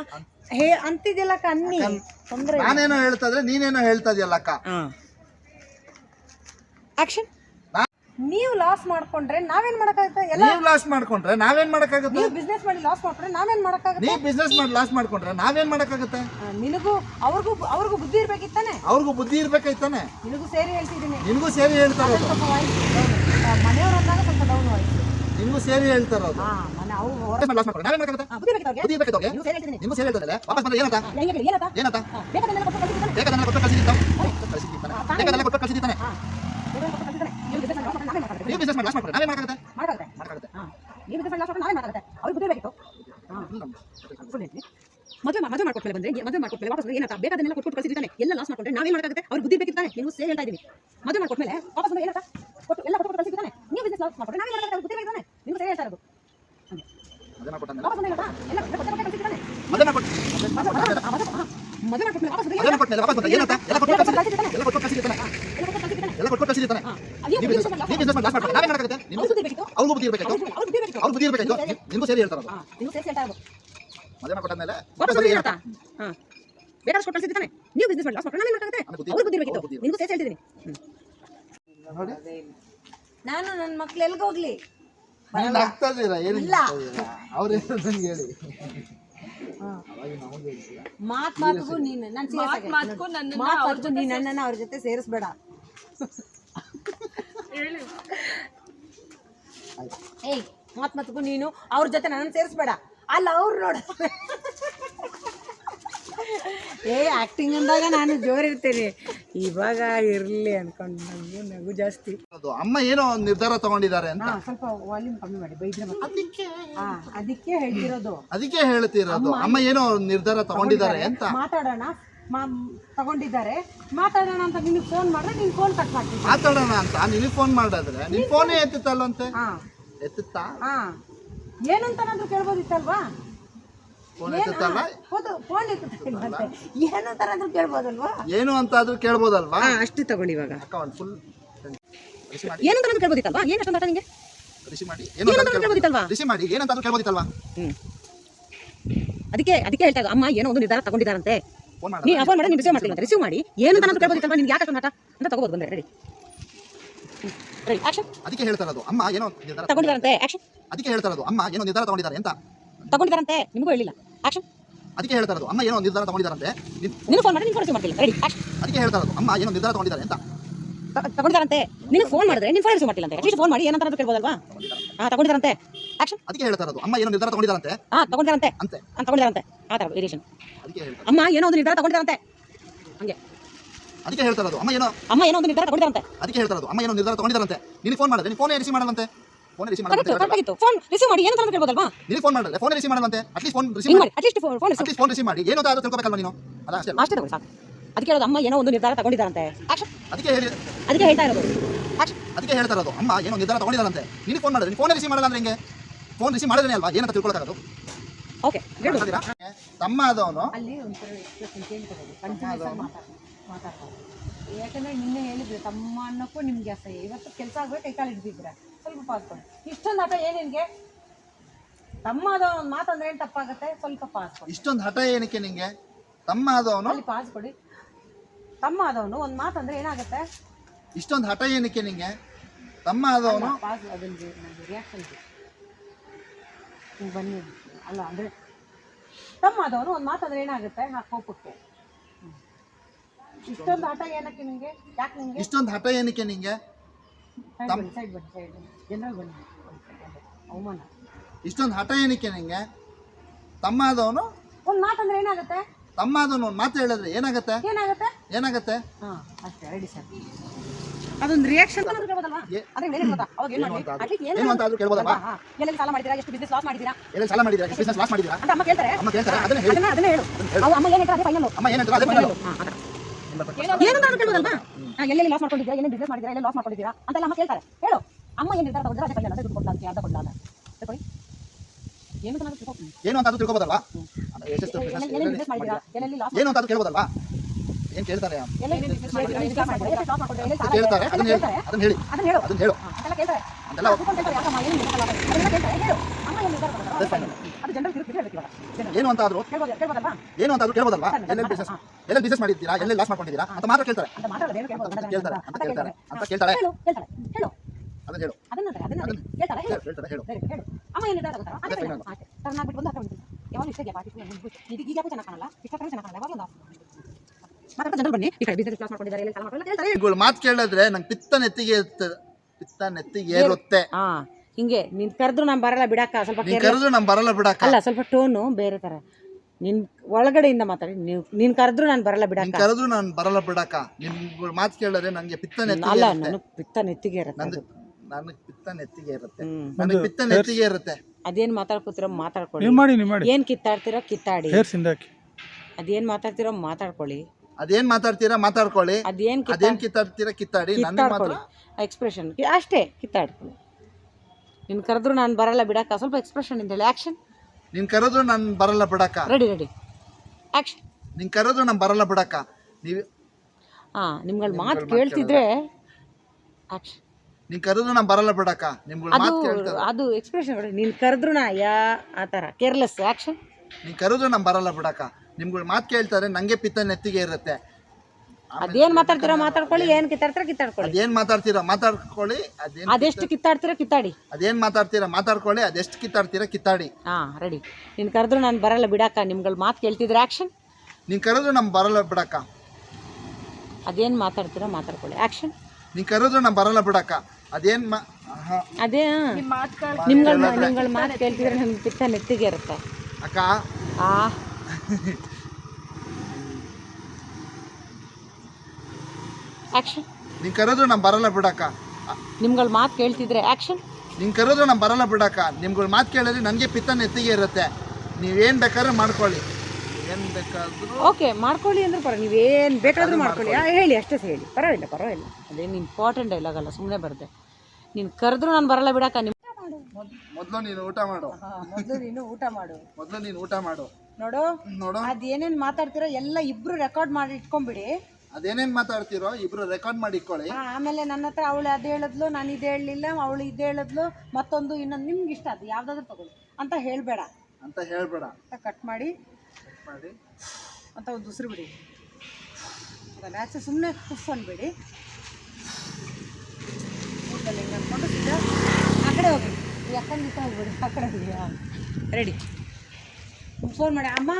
S3: ಹೇ ಅಂತಿದ್ಯಲ್ಲಕ್ಕ ಅನ್ನಿ. ತೊಂದರೆ
S2: ನಾನೇನೋ ಹೇಳ್ತಾ ಇದ್ರೆ ನೀನೇನೋ ಹೇಳ್ತಾ ಇದೆಯಲ್ಲ ಅಕ್ಕ.
S3: ಹಾಂ. ಆಕ್ಷನ್ ನೀವು ಲಾಸ್ ಮಾಡ್ಕೊಂಡ್ರೆ ನಾವೇನ್ ಮಾಡಕ್ಕಾಗುತ್ತೆ? ನೀವು
S2: ನೀವ್ ಲಾಸ್ ಮಾಡ್ಕೊಂಡ್ರೆ ನಾವೇನ್ ಮಾಡಕ್ಕಾಗುತ್ತೆ?
S3: ನೀವು ಬಿಸ್ನೆಸ್ ಮಾಡಿ ಲಾಸ್ ಮಾಡ್ಕೊಂಡ್ರೆ ನಾವೇನ್ ಮಾಡಕ್ಕಾಗುತ್ತೆ?
S2: ನೀವು ಬಿಸ್ನೆಸ್ ಮಾಡಿ ಲಾಸ್ ಮಾಡ್ಕೊಂಡ್ರೆ ನಾವೇನ್ ಮಾಡಕ್ಕಾಗುತ್ತೆ?
S3: ಆ, ನಿನಗೂ ಅವ್ರಿಗೂ ಅವ್ರಿಗೂ ಬುದ್ಧಿ ಇರ್ಬೇಕಿತ್ತಾನೆ
S2: ಅವ್ರಿಗೂ ಬುದ್ಧಿ ಇರ್ಬೇಕಾಯ್ತಾನೆ
S3: ನಿನಗೂ ಸೇರಿ ಹೇಳ್ತಿದ್ದೀನಿ.
S2: ನಿನಗೂ ಸೇರಿ ಹೇಳ್ತಾ ಇರೋದು.
S3: ಸ್ವಲ್ಪ ವಾಯ್ಸ್ ಮನೆಯವ್ರು ಅಂದಾಗ ಸ್ವಲ್ಪ ಡೌನ್ ವಾಯ್ಸ್
S2: ನಿನಗೂ ಸೇರಿ ಹೇಳ್ತಾ ಇರೋದು.
S3: ಹಾ ಮನೆ ಅವು ಹೊರ
S2: ಲಾಸ್ ಮಾಡ್ಕೊಂಡ್ರೆ ನಾವೇನ್ ಮಾಡಕ್ಕಾಗುತ್ತೆ?
S3: ಆ, ಬುದ್ಧಿ ಬೇಕಿತ್ತು ಅವ್ರಿಗೆ?
S2: ಬುದ್ಧಿ ಇರ್ಬೇಕಾಯ್ತು ಅವ್ರಿಗೆ?
S3: ನೀವು ಸೇರಿ ಹೇಳ್ತಿದ್ದೀನಿ.
S2: ನಿನಗೂ ಸೇರಿ ಹೇಳ್ತದೆ ವಾಪಸ್ ಬಂದ್ರೆ ಏನಂತ?
S3: ಹೆಂಗೆ ಹೇಳಿ,
S2: ಏನಂತ?
S3: ಬೇಕಾದ್ರೆ ಕೊಟ್ಟು ಕಳ್ಸಿದ್ದಾನೆ.
S2: ಬೇಕಾದನ್ನೆಲ್ಲ ಕೊಟ್ಟು ಕಳ್ಸಿದ್ದಾನೆ ಬೇಕಾದನ್ನೆಲ್ಲ ಕೊಟ್ಟು ಕಳ್ಸಿದ್ದಾನೆ
S3: ಬೇಕಾದನ್ನೆಲ್ಲ ಕೊಟ್ಟು ಕಳ್ಸಿದ್ದಾನೆ. ನೀವು
S2: ಬಿಸ್ನೆಸ್ ಮಾಡಿ ಲಾಸ್ ಮಾಡ್ಕೊಂಡ್ರೆ ನಾವೇನ್ ಮಾಡಕ್ಕಾಗುತ್ತೆ
S3: ಮಾಡಕ್ಕಾಗುತ್ತೆ?
S2: ಮಾಡಕ್ಕಾಗುತ್ತೆ
S3: ಹಾ, ನೀವು ಮಾಡಿ ಮಾಡಕ್ಕಾಗುತ್ತೆ? ಅವ್ರಿಗೆ ಬುದ್ಧಿ ಬೇಕಿತ್ತು ಹಾ. ಫುಲ್ ಹೇಳ್ತೀನಿ ಮದುವೆ ಮದುವೆ ಮಾಡ್ಕೊಟ್ಮೇಲೆ ಬಂದ್ರೆ ಮದುವೆ ಮಾಡ್ಕೊಟ್ಮೇಲೆ ವಾಪಸ್ ಏನಂತ ಬೇಕಾದನ್ನೆಲ್ಲ ಕಳಿಸಿದ್ದಾನೆ ಎಲ್ಲ ಲಾಸ್ ಮಾಡ್ಕೊಂಡ್ರೆ ನಾವೇನ್ ಮಾಡಕ್ಕಾಗುತ್ತೆ ಬುದ್ಧಿ ಬೇಕಿತ್ತಾನೆ ನೀವು ಸೇರಿ ಹೇಳ್ತಾ ಇದೀನಿ ಮದುವೆ ಮಾಡ್ಕೊಟ್ಮೇಲೆ ವಾಪಸ್ ಬಂದ್ರೆ ಏನಂತ? ಕೊಟ್ಟು ಎಲ್ಲ ಕೊಟ್ಟು ಕಳಿಸಿದ್ದಾನೆ ನೀವು ಬಿಸ್ನೆಸ್ ಲಾಸ್ ಮಾಡ್ಕೊಂಡ್ರೆ ಮಾಡಕ್ಕಾಗುತ್ತೆ ಬುದ್ಧಿ ನೀವು ಸೇರಿ ಹೇಳ್ತಾ ಇರೋದು. ಹಂಗೆ.
S2: ಮದುವೆ
S3: ಎಲ್ಲ ಮಾಡ್ಕೊಟ್ಮೇಲೆ ವಾಪಸ್
S2: ಏನಂತ? ಕೊಟ್ಟು ಕಳ್ಸಿದ್ದಾನೆ ಎಲ್ಲ ಕೊಟ್ಟು ಕಳಿಸಿದ್ದಾನೆ
S3: ಎಲ್ಲ ಕೊಟ್ಟು ಕಳ್ಸಿದ್ದಾನೆ ಅದೇ
S2: ನೀವು ಬಿಸ್ನೆಸ್ ನೀವು ಬಿಸ್ನೆಸ್ ಮಾಡಿ ಲಾಸ್ ಮಾಡ್ಕೊಂಡ್ರೆ ನಾವೇನ್ ಮಾಡಕ್ಕಾಗುತ್ತೆ ನಿಮ್ಗೂ
S3: ಅವ್ರಿಗೆ ಬುದ್ಧಿ ಬೇಕಿತ್ತು
S2: ಅವ್ರಿಗೂ ಬುದ್ಧಿ ಇರ್ಬೇಕಾಯ್ತು ಅವ್ರ ಬುದ್ಧಿ ಇರಬೇಕು ಇರ್ಬೇಕಾಯ್ತು ನಿಮ್ಗೂ ಸೇರಿ
S3: ಹೇಳ್ತಾರ ಹೇಳ್ತಾ ಇರೋದು
S2: ಮದುವೆ ಮಾಡ್ಕೊಟ್ಟಾದ್ಮೇಲೆ
S3: ಹಾ. ಕೊಟ್ಟು ನೀವು ಬಿಸ್ನೆಸ್ ಮಾಡಿ ಲಾಸ್ ಬುದ್ಧಿ ನಿಮಗೂ ಹೇಳ್ತಿದ್ದೀನಿ ನಾನು ನನ್ನ ಮಕ್ಳು ಎಲ್ಗೆ ಹೋಗ್ಲಿ.
S2: ನೀನು ಆಗ್ತಾ ಇದ್ದೀರಾ? ಏನು ಅವ್ರು ನನಗೆ ಹೇಳಿ.
S3: ಮಾತ್ ಮಾತುಗೂ ನೀನು ನಾನು
S1: ಮಾತ್ ಮಾತ್ಗೂ ನನ್ನನ್ನ
S3: ಮಾತ್
S1: ಅವ್ರ
S3: ಮಾತುಗೂ ನೀನು ನನ್ನನ್ನು ಅವ್ರ ಜೊತೆ ಸೇರಿಸ್ಬೇಡ.
S1: ಹೇಳಿ.
S3: ಏಯ್ ಮತ್ ಮಾತುಗೂ ನೀನು ಅವ್ರ ಜೊತೆ ನನ್ನ ಸೇರಿಸ್ಬೇಡ. ಅಲ್ಲ ಅವ್ರು ನೋಡ. ಏ ಆಕ್ಟಿಂಗ್ ಅಂದಾಗ ನಾನು ಜೋರಿರ್ತೀನಿ ಇವಾಗ ಇರಲಿ ಅನ್ಕೊಂಡು ನನಗೂ ನಗು ಜಾಸ್ತಿ.
S2: ಅದು ಅಮ್ಮ ಏನೋ ಒಂದು ನಿರ್ಧಾರ ತಗೊಂಡಿದ್ದಾರೆ ಅಂತ.
S3: ಹಾ ಸ್ವಲ್ಪ ವಾಲ್ಯೂಮ್ ಕಮ್ಮಿ ಮಾಡಿ ಬೈದ್ರೆ ಮತ್ತೆ ಹಾ ಅದಕ್ಕೆ ಹೇಳ್ತಿರೋದು.
S2: ಅದಕ್ಕೆ ಹೇಳ್ತಿರೋದು. ಅಮ್ಮ ಏನೋ ಒಂದ್ ನಿರ್ಧಾರ ತಗೊಂಡಿದ್ದಾರೆ ಅಂತ.
S3: ಮಾತಾಡೋಣ. ಮಾ ತಗೊಂಡಿದ್ದಾರೆ. ಮಾತಾಡೋಣ ಅಂತ ನಿನಗೆ ಫೋನ್ ಮಾಡಿದ್ರೆ ನಿನ್ ಫೋನ್ ಕಟ್ ಮಾಡ್ತೀನಿ
S2: ಮಾತಾಡೋಣ ಅಂತ. ನಿನಗೆ ಫೋನ್ ಮಾಡಿದ್ರೆ ನಿನ್ ಫೋನೇ ಎತ್ತುತ್ತಲ್ವಂತೆ
S3: ಹಾ.
S2: ಎತ್ತುತ್ತಾ?
S3: ಹಾ ಏನಂತನಾದ್ರೂ ಕೇಳ್ಬೋದಿತ್ತಲ್ವಾ?
S2: ಫೋನ್ ಎತ್ತುತ್ತಲ್ಲ
S3: ಹೌದು ಫೋನ್ ಎತ್ತುತ್ತೆ ಏನಂತನಾದ್ರೂ ಕೇಳ್ಬೋದಲ್ವಾ?
S2: ಏನು ಅಂತಾದ್ರೂ ಕೇಳ್ಬೋದಲ್ವಾ?
S3: ಅಷ್ಟು ತಗೊಳ್ಳಿ ಇವಾಗ.
S2: ಅಕ್ಕ ಒಂದು ಫುಲ್
S3: ಏನಂತನಾದ್ರೂ ಕೇಳ್ಬೋದಿತ್ತಲ್ವಾ? ಏನು ಅಷ್ಟೊಂದು ನಿಮಗೆ
S2: ರಿಸಿ ಮಾಡಿ. ಏನು
S3: ಕೇಳ್ಬೋದಿತ್ತಲ್ವಾ?
S2: ರಿಸಿ ಮಾಡಿ. ಏನಂತಾದ್ರೂ ಕೇಳ್ಬೋದಿತ್ತಲ್ವಾ?
S3: ಹ್ಮ್. ಅದಕ್ಕೆ ಅದಕ್ಕೆ ಹೇಳ್ತಾ ಅಮ್ಮ ಏನೋ ಒಂದು ನಿರ್ಧಾರ ತಗೊಂಡಿದ್ದಾರಂತೆ. ನೀ
S2: ಮಾಡಿ
S3: ಫೋನ್ ಮಾಡಿ ರಿಸೀವ್ ಮಾಡ್ತೀನಿ ಅಂತ ರಿಸೀವ್ ಮಾಡಿ. ಏನಂತ ಕೇಳ್ಬೋದಿತ್ತಲ್ವಾ ನಿನ್ಗೆ? ಯಾಕೆ ಅಂತ ತಗೋಬೋದು ಬಂದ್ರೆ ರೆಡಿ ರೆಡಿ ಆಕ್ಷನ್
S2: ಅದಕ್ಕೆ ಹೇಳ್ತಾ ಇರೋದು ಅಮ್ಮ ಏನೋ ನಿರ್ಧಾರ
S3: ತಗೊಂಡಿದ್ದಾರಂತೆ ಆಕ್ಷನ್
S2: ಅದಕ್ಕೆ ಹೇಳ್ತಾರದು ಅಮ್ಮ ಏನೋ ನಿರ್ಧಾರ ತಗೊಂಡಿದ್ದಾರೆ ಅಂತ.
S3: ತಗೊಂಡಿದ್ದಾರಂತೆ. ನಿಮಗೂ ಹೇಳಿಲ್ಲ. ಆಕ್ಷನ್
S2: ಅದಕ್ಕೆ ಹೇಳ್ತಾ ಇರೋದು ಅಮ್ಮ ಏನೋ ನಿರ್ಧಾರ ತಗೊಂಡಿದ್ದಾರಂತೆ. ನಿನ್-
S3: ನೀನು ಫೋನ್ ಮಾಡಿ ನಿನ್ ಫೋನ್ ರಿಸೀವ್ ಮಾಡ್ತಿಲ್ಲ. ರೆಡಿ ಆಕ್ಷನ್
S2: ಅದಕ್ಕೆ ಹೇಳ್ತಾರದು ಅಮ್ಮ ಏನೋ ನಿರ್ಧಾರ ತಗೊಂಡಿದ್ದಾರೆ ಅಂತ.
S3: ತಗೊಂಡಿದ್ದಾರಂತೆ. ನೀನು ಫೋನ್ ಮಾಡಿದ್ರೆ ನಿನ್ ಫೋನ್ ರಿಸೀವ್ ಮಾಡ್ತಿಲ್ಲ ಅಂತ. ಅಟ್ಲೀಸ್ಟ್ ಫೋನ್ ಮಾಡಿ ಏನಂತ ಕೇಳ್ಬೋದಲ್ವಾ? ಹಾ ತಗೊಂಡಿದ್ದಾರಂತೆ. ಆಕ್ಷನ್
S2: ಅದಕ್ಕೆ ಹೇಳ್ತಾರದು ಅಮ್ಮ ಏನೋ ನಿರ್ಧಾರ ತಗೊಂಡಿದ್ದಾರಂತೆ.
S3: ಹಾ ತಗೊಂಡಿದ್ದಾರಂತೆ.
S2: ಅಂತೆ.
S3: ಹಾಂ ತಗೊಂಡಿದ್ದಾರಂತೆ. ಆ ಥರ ವೇರಿಯೇಷನ್
S2: ಅದಕ್ಕೆ
S3: ಅಮ್ಮ ಏನೋ ಒಂದು ನಿರ್ಧಾರ ತಗೊಂಡಿದ್ದಾರಂತೆ. ಹಂಗೆ.
S2: ಅದಕ್ಕೆ ಹೇಳ್ತಾ ಇರೋದು. ಅಮ್ಮ ಏನೋ
S3: ಅಮ್ಮ ಏನೋ ಒಂದು ನಿರ್ಧಾರ ತಗೊಂಡಿದ್ದಾರಂತೆ.
S2: ಅದಕ್ಕೆ ಹೇಳ್ತಾ ಇರೋದು. ಅಮ್ಮ ಏನೋ ನಿರ್ಧಾರ ತಗೊಂಡಿದ್ದಾರಂತೆ. ನೀನು ಫೋನ್ ಮಾಡಿದ್ರೆ ನೀನು ಫೋನ್ ರಿಸೀವ್ ಮಾಡಲ್ಲಂತೆ? ಫೋನ್ ರಿಸೀವ್ ಮಾಡಲ್ಲಂತೆ
S3: ಕರೆಕ್ಟ್ ಕರೆಕ್ಟಾಗಿತ್ತು ಫೋನ್ ರಿಸೀವ್ ಮಾಡಿ. ಏನಂತ ಕೇಳ್ಬೋದಲ್ವಾ?
S2: ನೀನು ಫೋನ್ ಮಾಡಿದೆ ಫೋನ್ ರಿಸೀವ್ ಮಾಡಲ್ಲಂತೆ. ಅಟ್ಲೀಸ್ಟ್ ಫೋನ್ ರಿಸೀವ್ ಮಾಡಿ.
S3: At least phone phone receive
S2: at least phone receive ಮಾಡಿ. ಏನೋ ಅಂತ ತಿಳ್ಕೊಬೇಕಲ್ವಾ ನೀನು? ಅಲ್ಲ ಅಷ್ಟೇ?
S3: ಅಷ್ಟೇ ತಗೊಳ್ಳಿ ಸಾಕು. ಅದಕ್ಕೆ ಹೇಳೋದು ಅಮ್ಮ ಏನೋ ಒಂದು ನಿರ್ಧಾರ ತಗೊಂಡಿದ್ದಾರಂತೆ.
S2: ಅದಕ್ಕೆ ಹೇಳಿ
S3: ಅದಕ್ಕೆ ಹೇಳ್ತಾ ಇರೋದು.
S2: ಅದಕ್ಕೆ ಹೇಳ್ತಾ ಇರೋದು. ಅಮ್ಮ ಏನೋ ನಿರ್ಧಾರ ತಗೊಂಡಿದ್ದಾರಂತೆ. ನೀನು ಫೋನ್ ಮಾಡಿದ್ರೆ ಫೋನ್ ರಿಸೀವ್ ಮಾಡಲ್ಲ ಅಂದ್ರೆ ಹೆಂಗೆ? ಫೋನ್ ರಿಸೀವ್ ಮಾಡಿದ್ರೆ ಅಲ್ವಾ? ಏನಂತ ತಿಳ್ಕೊಳಕ್ಕಾಗೋದು
S3: ಓಕೆ
S2: ತಮ್ಮ ಅದವನು
S3: ಅಲ್ಲಿ ಮಾತಾಡ್ತಾರೆ. ಯಾಕಂದರೆ ನಿನ್ನೆ ಹೇಳಿದ್ರು ತಮ್ಮ ಅನ್ನಕ್ಕೂ ನಿಮಗೆ ಅಸಹ್ಯ. ಇವತ್ತು ಕೆಲಸ ಆಗಬೇಕು ಕೈ ಕಾಲು ಹಿಡಿದಿದ್ದೀರ? ಸ್ವಲ್ಪ ಪಾಸ್ ಕೊಡಿ. ಇಷ್ಟೊಂದು ಹಠ ಏನು ನಿನಗೆ? ತಮ್ಮ ಆದವನು ಒಂದು ಮಾತಂದ್ರೆ ಏನು ತಪ್ಪಾಗುತ್ತೆ? ಸ್ವಲ್ಪ ಪಾಸ್ ಕೊಡಿ.
S2: ಇಷ್ಟೊಂದು ಹಠ ಏನಕ್ಕೆ ನಿಂಗೆ ತಮ್ಮ ಆದವನು
S3: ಅಲ್ಲಿ ಪಾಸ್ ಕೊಡಿ. ತಮ್ಮ ಆದವನು ಒಂದು ಮಾತಂದ್ರೆ ಏನಾಗುತ್ತೆ?
S2: ಇಷ್ಟೊಂದು ಹಠ ಏನಕ್ಕೆ ನಿಂಗೆ ತಮ್ಮ ಆದವನು
S3: ಪಾಸ್ ಅದೊಂದು ನನಗೆ ರಿಯಾಕ್ಷನ್ ನೀವು ಬನ್ನಿ. ಅಲ್ಲ ಅಂದರೆ ತಮ್ಮ ಆದವನು ಒಂದು ಮಾತಂದ್ರೆ ಏನಾಗುತ್ತೆ? ಆ ಕೋಪಕ್ಕೆ. ಇಷ್ಟೊಂದು ಹಠ ಏನಕ್ಕೆ ನಿಮಗೆ ಯಾಕೆ ನಿಮಗೆ
S2: ಇಷ್ಟೊಂದು ಹಠ ಏನಕ್ಕೆ ನಿಂಗೆ?
S3: ಸೈಡ್ ಬನ್ನಿ ಸೈಡ್ ಬನ್ನಿ ಸೈಡ್ ಬನ್ನಿ. ಜನರಲ್ ಬನ್ನಿ. ಅವಮಾನ.
S2: ಇಷ್ಟೊಂದು ಹಠ ಏನಕ್ಕೆ ನಿಂಗೆ? ತಮ್ಮ ಆದವನು
S3: ಒಂದು ಮಾತಂದ್ರೆ ಏನಾಗುತ್ತೆ?
S2: ತಮ್ಮ ಆದವನು ಒಂದು ಮಾತು ಹೇಳಿದ್ರೆ ಏನಾಗತ್ತೆ?
S3: ಏನಾಗುತ್ತೆ?
S2: ಏನಾಗತ್ತೆ?
S3: ಹಾಂ ಅಷ್ಟೇ ರೆಡಿ ಸರ್ ಅದೊಂದು ರಿಯಾಕ್ಷನ್ ಕೇಳ್ಬೋದಲ್ವಾ?
S2: ಏ-
S3: ಅದೇ ಏನು ಗೊತ್ತಾ ಅವಾಗ ಏನು
S2: ಏನು
S3: ಮಾಡಿ ಅಟ್ಲೀಸ್ಟ್
S2: ಏನು ಅಂತ ಆದ್ರೂ ಕೇಳ್ಬೋದಲ್ವಾ?
S3: ಎಲ್ಲೆಲ್ಲಿ ಸಾಲ ಮಾಡಿದ್ದೀರಾ? ಎಷ್ಟು ಬಿಸ್ನೆಸ್ ಲಾಸ್ ಮಾಡಿದ್ದೀರಾ?
S2: ಎಲ್ಲ ಸಾಲ ಮಾಡಿದ್ದೀರಾ? ಬಿಸ್ನೆಸ್ ಲಾಸ್ ಮಾಡಿದ್ದೀರಾ?
S3: ಅಂತ ಅಮ್ಮ ಕೇಳ್ತಾರೆ.
S2: ಅಮ್ಮ ಕೇಳ್ತಾರೆ. ಅದನ್ನ ಹೇಳಿ.
S3: ಅದನ್ನ ಅದನ್ನ ಹೇಳು. ಅವು ಅಮ್ಮ ಏನು ಹೇಳ್ತಾರೆ? ಅದೇ ಫೈನಲ್
S2: ಅಮ್ಮ ಅದೇ ಫೈನಲ್
S3: ಕೇಳ್ಬೋದಲ್ವಾ ಹಾ, ಎಲ್ಲೆಲ್ಲಿ ಲಾಸ್ ಮಾಡ್ಕೊಂಡಿದ್ದೀರಾ? ಏನೇನು ಬಿಸ್ನೆಸ್ ಮಾಡಿದ್ದೀರಾ? ಎಲ್ಲ ಲಾಸ್ ಮಾಡ್ಕೊಂಡಿದ್ದೀರಾ? ಅಂತೆಲ್ಲ ಅಮ್ಮ ಕೇಳ್ತಾರೆ. ಹೇಳು. ಅಮ್ಮ ಏನು ನಿರ್ಧಾರ ತಗೊಂಡ್ರೆ ಅದೇ ಅದೇ ದುಡ್ಡು ಕೊಡ್ತಾ ಅರ್ಧ ಅಂತ. ತಿಳ್ಕೊಳ್ಳಿ. ಏನು ಅಂತ
S2: ಏನು ಅಂತ ಅದು ತಿಳ್ಕೊಬೋದಲ್ವಾ?
S3: ಏನೇನು ಬಿಸ್ನೆಸ್ ಮಾಡಿದ್ದೀರಾ? ಎಲ್ಲೆಲ್ಲಿ ಲಾಸ್
S2: ಏನು ಅಂತ ಅದು ಕೇಳ್ಬೋದಲ್ವಾ? ಏನು ಕೇಳ್ತಾರೆ?
S3: ಎಲ್ಲೆಲ್ಲಿ
S2: ಕೇಳ್ತಾರೆ? ಅದನ್ನ ಹೇಳಿ ಅದನ್ನ ಹೇಳಿ
S3: ಅದನ್ನ ಹೇಳು.
S2: ಅದನ್ನ ಹೇಳು.
S3: ಅಂತೆಲ್ಲ ಕೇಳ್ತಾರೆ.
S2: ಅದೆಲ್ಲ
S3: ಕುತ್ಕೊಂಡು ಕೇಳ್ತಾರೆ ಯಾಕಮ್ಮ ಏನು? ಅದೆಲ್ಲ ಕೇಳ್ತಾರೆ. ಹೇಳು. ಅಮ್ಮ ಏನು ನಿರ್ಧಾರ ತಗೊಂಡ್ರು?
S2: ಏನು? ಅಂತ ಆದ್ರು ಏನು ಅಂತ ಆದ್ರೂ ಕೇಳ್ಬೋದಲ್ವಾ ಎಲ್ಲೆಲ್ಲಿ ಬಿಸ್ನೆಸ್ ಎಲ್ಲೆಲ್ಲಿ ಬಿಸ್ನೆಸ್ ಮಾಡಿದ್ದೀರಾ? ಎಲ್ಲೆಲ್ಲಿ ಲಾಸ್ ಮಾಡ್ಕೊಂಡಿದ್ದೀರಾ? ಅಂತ ಮಾತ್ರ ಕೇಳ್ತಾರೆ.
S3: ಅಂತ
S2: ಕೇಳ್ತಾರೆ ಅಂತ
S3: ಅಂತ
S2: ಕೇಳ್ತಾರೆ
S3: ಕೇಳ್ತಾರೆ.
S2: ಅಂತ ಕೇಳ್ತಾರೆ.
S3: ಹೇಳು ಹೇಳ್ತಾರೆ
S2: ಅದನ್ನ ಹೇಳು.
S3: ಅದನ್ನ ಕೇಳ್ತಾರೆ ಹೇಳು.
S2: ಹೇಳು, ಹೇಳ್ತಾರೆ ಹೇಳು.
S3: ಅಮ್ಮ ಏನು ನಿರ್ಧಾರ ತಗೋತಾರ ಅದೇ
S2: ಅದೇ
S3: final. ಅಷ್ಟೇ ಟರ್ನ್ ಆಗ್ಬಿಟ್ಟು ಬಂದು ಹಾಕೊಂಡು ಯಾವಾಗ ಇಷ್ಟ ಗ್ಯಾಪ್ ಹಾಕಿ ಇದೀಗ ಈಗ ಚೆನ್ನಾಗಿ ಕಾಣಲ್ಲ? ಇಷ್ಟ ಚೆನ್ನಾಗಿ ಕಾಣಲ್ಲ? ಯಾವಾಗ ಮಾತಾಡ್ತಾ ಜನರು ಬನ್ನಿ. ಈ ಕಡೆ ಬಿಸ್ನೆಸ್ ಕ್ಲಾಸ್ ಮಾಡ್ಕೊಂಡಿದ್ದಾರೆ ಎಲ್ಲ ಸಾಲ ಮಾಡ್ಕೊಂಡು ಹೇಳ್ತಾರೆ
S2: ಇವುಗಳು ಮಾತು ಕೇಳಿದ್ರೆ ನಂಗೆ ಪಿತ್ತ ನೆತ್ತಿಗೆ ಇರ್ತದೆ ಪಿತ್ತ ನೆತ್ತಿಗೆ ಏರುತ್ತೆ
S3: ಹಿಂಗೆ ನಿನ್ ಕರೆದ್ರು ನಾನು ಬರಲ್ಲ ಬಿಡಕ್ಕ ಸ್ವಲ್ಪ
S2: ನೀನ್ ಕರೆದ್ರು ನಮ್ ಬರಲ್ಲ ಬಿಡಕ್ಕ.
S3: ಅಲ್ಲ ಸ್ವಲ್ಪ ಟೋನು ಬೇರೆ ತರ. ನಿನ್ ಒಳಗಡೆಯಿಂದ ಮಾತಾಡಿ ನೀವು ನೀನ್ ಕರೆದ್ರು ನಾನು ಬರಲ್ಲ
S2: ನೀನ್
S3: ಬಿಡಕ್ಕ
S2: ಕರೆದ್ರು ನಾನು ಬರಲ್ಲ ಬಿಡಕ್ಕ. ನಿಮ್ ಮಾತು ಕೇಳಿದ್ರೆ ನಂಗೆ ಪಿತ್ತ ನೆತ್ತಿಗೆ
S3: ಅಲ್ಲ
S2: ಇರುತ್ತೆ.
S3: ನನಗೆ ಪಿತ್ತ ನೆತ್ತಿಗೆ ಇರುತ್ತೆ
S2: ನಂದು
S3: ಅದು.
S2: ನನಗೆ ಪಿತ್ತ ನೆತ್ತಿಗೆ ಇರುತ್ತೆ.
S3: ಹ್ಮ್.
S2: ನನಗೆ ಪಿತ್ತ ನೆತ್ತಿಗೆ ಇರುತ್ತೆ.
S3: ಅದೇನ್ ಮಾತಾಡ್ಕೊತಿರೋ ಮಾತಾಡ್ಕೊಳ್ಳಿ.
S4: ನೀವು ಮಾಡಿ ನೀವು ಮಾಡಿ.
S3: ಏನ್ ಕಿತ್ತಾಡ್ತಿರೋ ಕಿತ್ತಾಡಿ.
S4: ಹೇರ್ ಸಿಂದಾಕಿ
S3: ಅದೇನ್ ಮಾತಾಡ್ತಿರೋ ಮಾತಾಡ್ಕೊಳ್ಳಿ.
S2: ಅದೇನ್ ಮಾತಾಡ್ತೀರಾ ಮಾತಾಡ್ಕೊಳ್ಳಿ.
S3: ಅದೇನ್
S2: ಅದೇನ್ ಕಿತ್ತಾಡ್ತೀರಾ ಕಿತ್ತಾಡಿ. ನನಗೆ ಮಾತ್ರ
S3: ಕಿತ್ತಾಡ್ಕೊಳ್ಳಿ. ಎಕ್ಸ್ಪ್ರೆಷನ್ ಅಷ್ಟೇ ಕಿತ್ತಾಡ್ಕೊಳ್ಳಿ. ನಿನ್ ಕರೆದ್ರು ನಾನು ಬರಲ್ಲ ಬಿಡಕ್ಕ ಸ್ವಲ್ಪ ಎಕ್ಸ್ಪ್ರೆಷನ್ ಇಂದ ಹೇಳಿ. ಆಕ್ಷನ್
S2: ನೀನ್ ಕರೆದ್ರು ನಾನು ಬರಲ್ಲ ಬಿಡಕ್ಕ.
S3: ರೆಡಿ ರೆಡಿ ಆಕ್ಷನ್
S2: ನಿನ್ ಕರೆದ್ರು ನಾನು ಬರಲ್ಲ ಬಿಡಕ್ಕ. ನೀವು
S3: ಆ ನಿಮ್ಗಳ ಮಾತು ಕೇಳ್ತಿದ್ರೆ ಆಕ್ಷನ್
S2: ನೀನ್ ಕರೆದ್ರು ನಾನು ಬರಲ್ಲ ಬಿಡಕ್ಕ. ನಿಮ್ಗಳು
S3: ಅದು
S2: ಮಾತು
S3: ಅದು ಎಕ್ಸ್ಪ್ರೆಷನ್ ನೋಡಿ ನೀನು ಕರೆದ್ರು ನಾ ಯಾ ಆ ಥರ. ಕೇರ್ಲೆಸ್ ಆಕ್ಷನ್
S2: ನೀನ್ ಕರೆದ್ರು ನಾನು ಬರಲ್ಲ ಬಿಡಕ್ಕ. ನಿಮ್ಗಳು ಮಾತು ಕೇಳ್ತಾರೆ ನಂಗೆ ಪಿತ್ತ ನೆತ್ತಿಗೆ ಇರುತ್ತೆ.
S3: ಅದೇನ್ ಮಾತಾಡ್ತೀರಾ ಮಾತಾಡ್ಕೊಳ್ಳಿ. ಏನ್ ಕಿತ್ತಾಡ್ತೀರ ಕಿತ್ತಾಡ್ಕೊಳ್ಳಿ.
S2: ಅದೇನ್ ಮಾತಾಡ್ತೀರಾ ಮಾತಾಡ್ಕೊಳ್ಳಿ. ಅದೇನ್
S3: ಅದೆಷ್ಟು ಕಿತ್ತಾಡ್ತೀರೋ ಕಿತ್ತಾಡಿ.
S2: ಅದೇನ್ ಮಾತಾಡ್ತೀರಾ ಮಾತಾಡ್ಕೊಳ್ಳಿ. ಅದೆಷ್ಟು ಕಿತ್ತಾಡ್ತೀರಾ ಕಿತ್ತಾಡಿ.
S3: ಹಾ ರೆಡಿ ನೀನು ಕರೆದ್ರು ನಾನು ಬರಲ್ಲ ಬಿಡಕ್ಕ. ನಿಮ್ಗಳ ಮಾತು ಕೇಳ್ತಿದ್ರೆ ಆಕ್ಷನ್
S2: ನೀನ್ ಕರೆದ್ರು ನಮ್ ಬರಲ್ಲ ಬಿಡಕ್ಕ.
S3: ಅದೇನ್ ಮಾತಾಡ್ತೀರೋ ಮಾತಾಡ್ಕೊಳ್ಳಿ. ಆಕ್ಷನ್
S2: ನೀನ್ ಕರೆದ್ರು ನಮ್ ಬರಲ್ಲ ಬಿಡಕ್ಕ. ಅದೇನ್ ಮಾ ಆಹಾ.
S3: ಅದೇ ನಿಮ್ಗಳ ನಿಮ್ಗಳ ಮಾತು ಕೇಳ್ತಿದ್ರೆ ನಮ್ಗೆ ಪಿತ್ತ ನೆತ್ತಿಗೆ ಇರುತ್ತೆ.
S2: ಅಕ್ಕ.
S3: ಆ. ಆಕ್ಷನ್
S2: ನೀನ್ ಕರೆದ್ರು ನಾನು ಬರಲ್ಲ ಬಿಡಕ್ಕ.
S3: ನಿಮ್ಗಳ ಮಾತು ಕೇಳ್ತಿದ್ರೆ ಆಕ್ಷನ್
S2: ನೀನ್ ಕರೆದ್ರು ನಾನು ಬರಲ್ಲ ಬಿಡಕ್ಕ. ನಿಮ್ಗಳ ಮಾತು ಕೇಳಿದ್ರೆ ನನಗೆ ಪಿತ್ತ ನೆತ್ತಿಗೆ ಇರುತ್ತೆ. ನೀವೇನ್ ಬೇಕಾದ್ರೂ ಮಾಡ್ಕೊಳ್ಳಿ. ಏನು ಬೇಕಾದರೂ
S3: ಓಕೆ ಮಾಡ್ಕೊಳ್ಳಿ ಅಂದ್ರೆ ಪರ ನೀವೇನು ಬೇಕಾದರೂ ಮಾಡ್ಕೊಳ್ಳಿ. ಆ, ಹೇಳಿ ಅಷ್ಟೇ ಹೇಳಿ. ಪರವಾಗಿಲ್ಲ ಪರವಾಗಿಲ್ಲ. ಅದೇನು ಇಂಪಾರ್ಟೆಂಟ್ ಡೈಲಾಗ್ ಅಲ್ಲ ಸುಮ್ಮನೆ ಬರುತ್ತೆ ನೀನು ಕರೆದ್ರು ನಾನು ಬರಲ್ಲ ಬಿಡಕ್ಕ ನಿಮ್ಮ
S2: ಮೊದಲು ನೀನು ಊಟ ಮಾಡು.
S3: ಮೊದಲು ನೀನು ಊಟ ಮಾಡು.
S2: ಮೊದಲು ನೀನು ಊಟ ಮಾಡು.
S3: ನೋಡು
S2: ನೋಡು.
S3: ಅದೇನೇನು ಏನೇನು ಮಾತಾಡ್ತಿರೋ ಎಲ್ಲ ಇಬ್ರು ರೆಕಾರ್ಡ್ ಮಾಡಿ ಇಟ್ಕೊಂಬಿಡಿ
S2: ಅದೇನೇನ್ ಮಾತಾಡ್ತಿರೋ ಇಬ್ರು ರೆಕಾರ್ಡ್ ಮಾಡಿ ಇಟ್ಕೊಳ್ಳಿ.
S3: ಆ, ಆಮೇಲೆ ನನ್ನ ಹತ್ರ ಅವಳು ಅದು ಹೇಳಿದ್ಲು ನಾನು ಇದು ಹೇಳಲಿಲ್ಲ ಅವಳು ಇದು ಹೇಳಿದ್ಲು ಮತ್ತೊಂದು ಇನ್ನೊಂದು ನಿಮ್ಗೆ ಇಷ್ಟ ಅದು ಯಾವ್ದಾದ್ರು ತಗೊಳ್ಳಿ ಅಂತ ಹೇಳಬೇಡ.
S2: ಅಂತ ಹೇಳ್ಬೇಡ.
S3: ಅಂತ ಕಟ್ ಮಾಡಿ.
S2: ಮಾಡಿ.
S3: ಅಂತ ಒಂದು ಉಸಿರು ಬಿಡಿ. ಅದನ್ನ ಆಚೆ ಸುಮ್ಮನೆ ಉಫ್ ಬಿಡಿ ಕೂದಲಲ್ಲಿ ಹಿಂಗೆ ಅಂದ್ಕೊಂಡು ಸೀದಾ ಆ ಕಡೆ ಹೋಗಿ. ಯಾಕಂದ್ರೆ ಹೋಗ್ಬಿಡಿ ಆ ಕಡೆ ಹೋಗಿ. ರೆಡಿ ಫೋನ್ ಮಾಡಿ ಅಮ್ಮ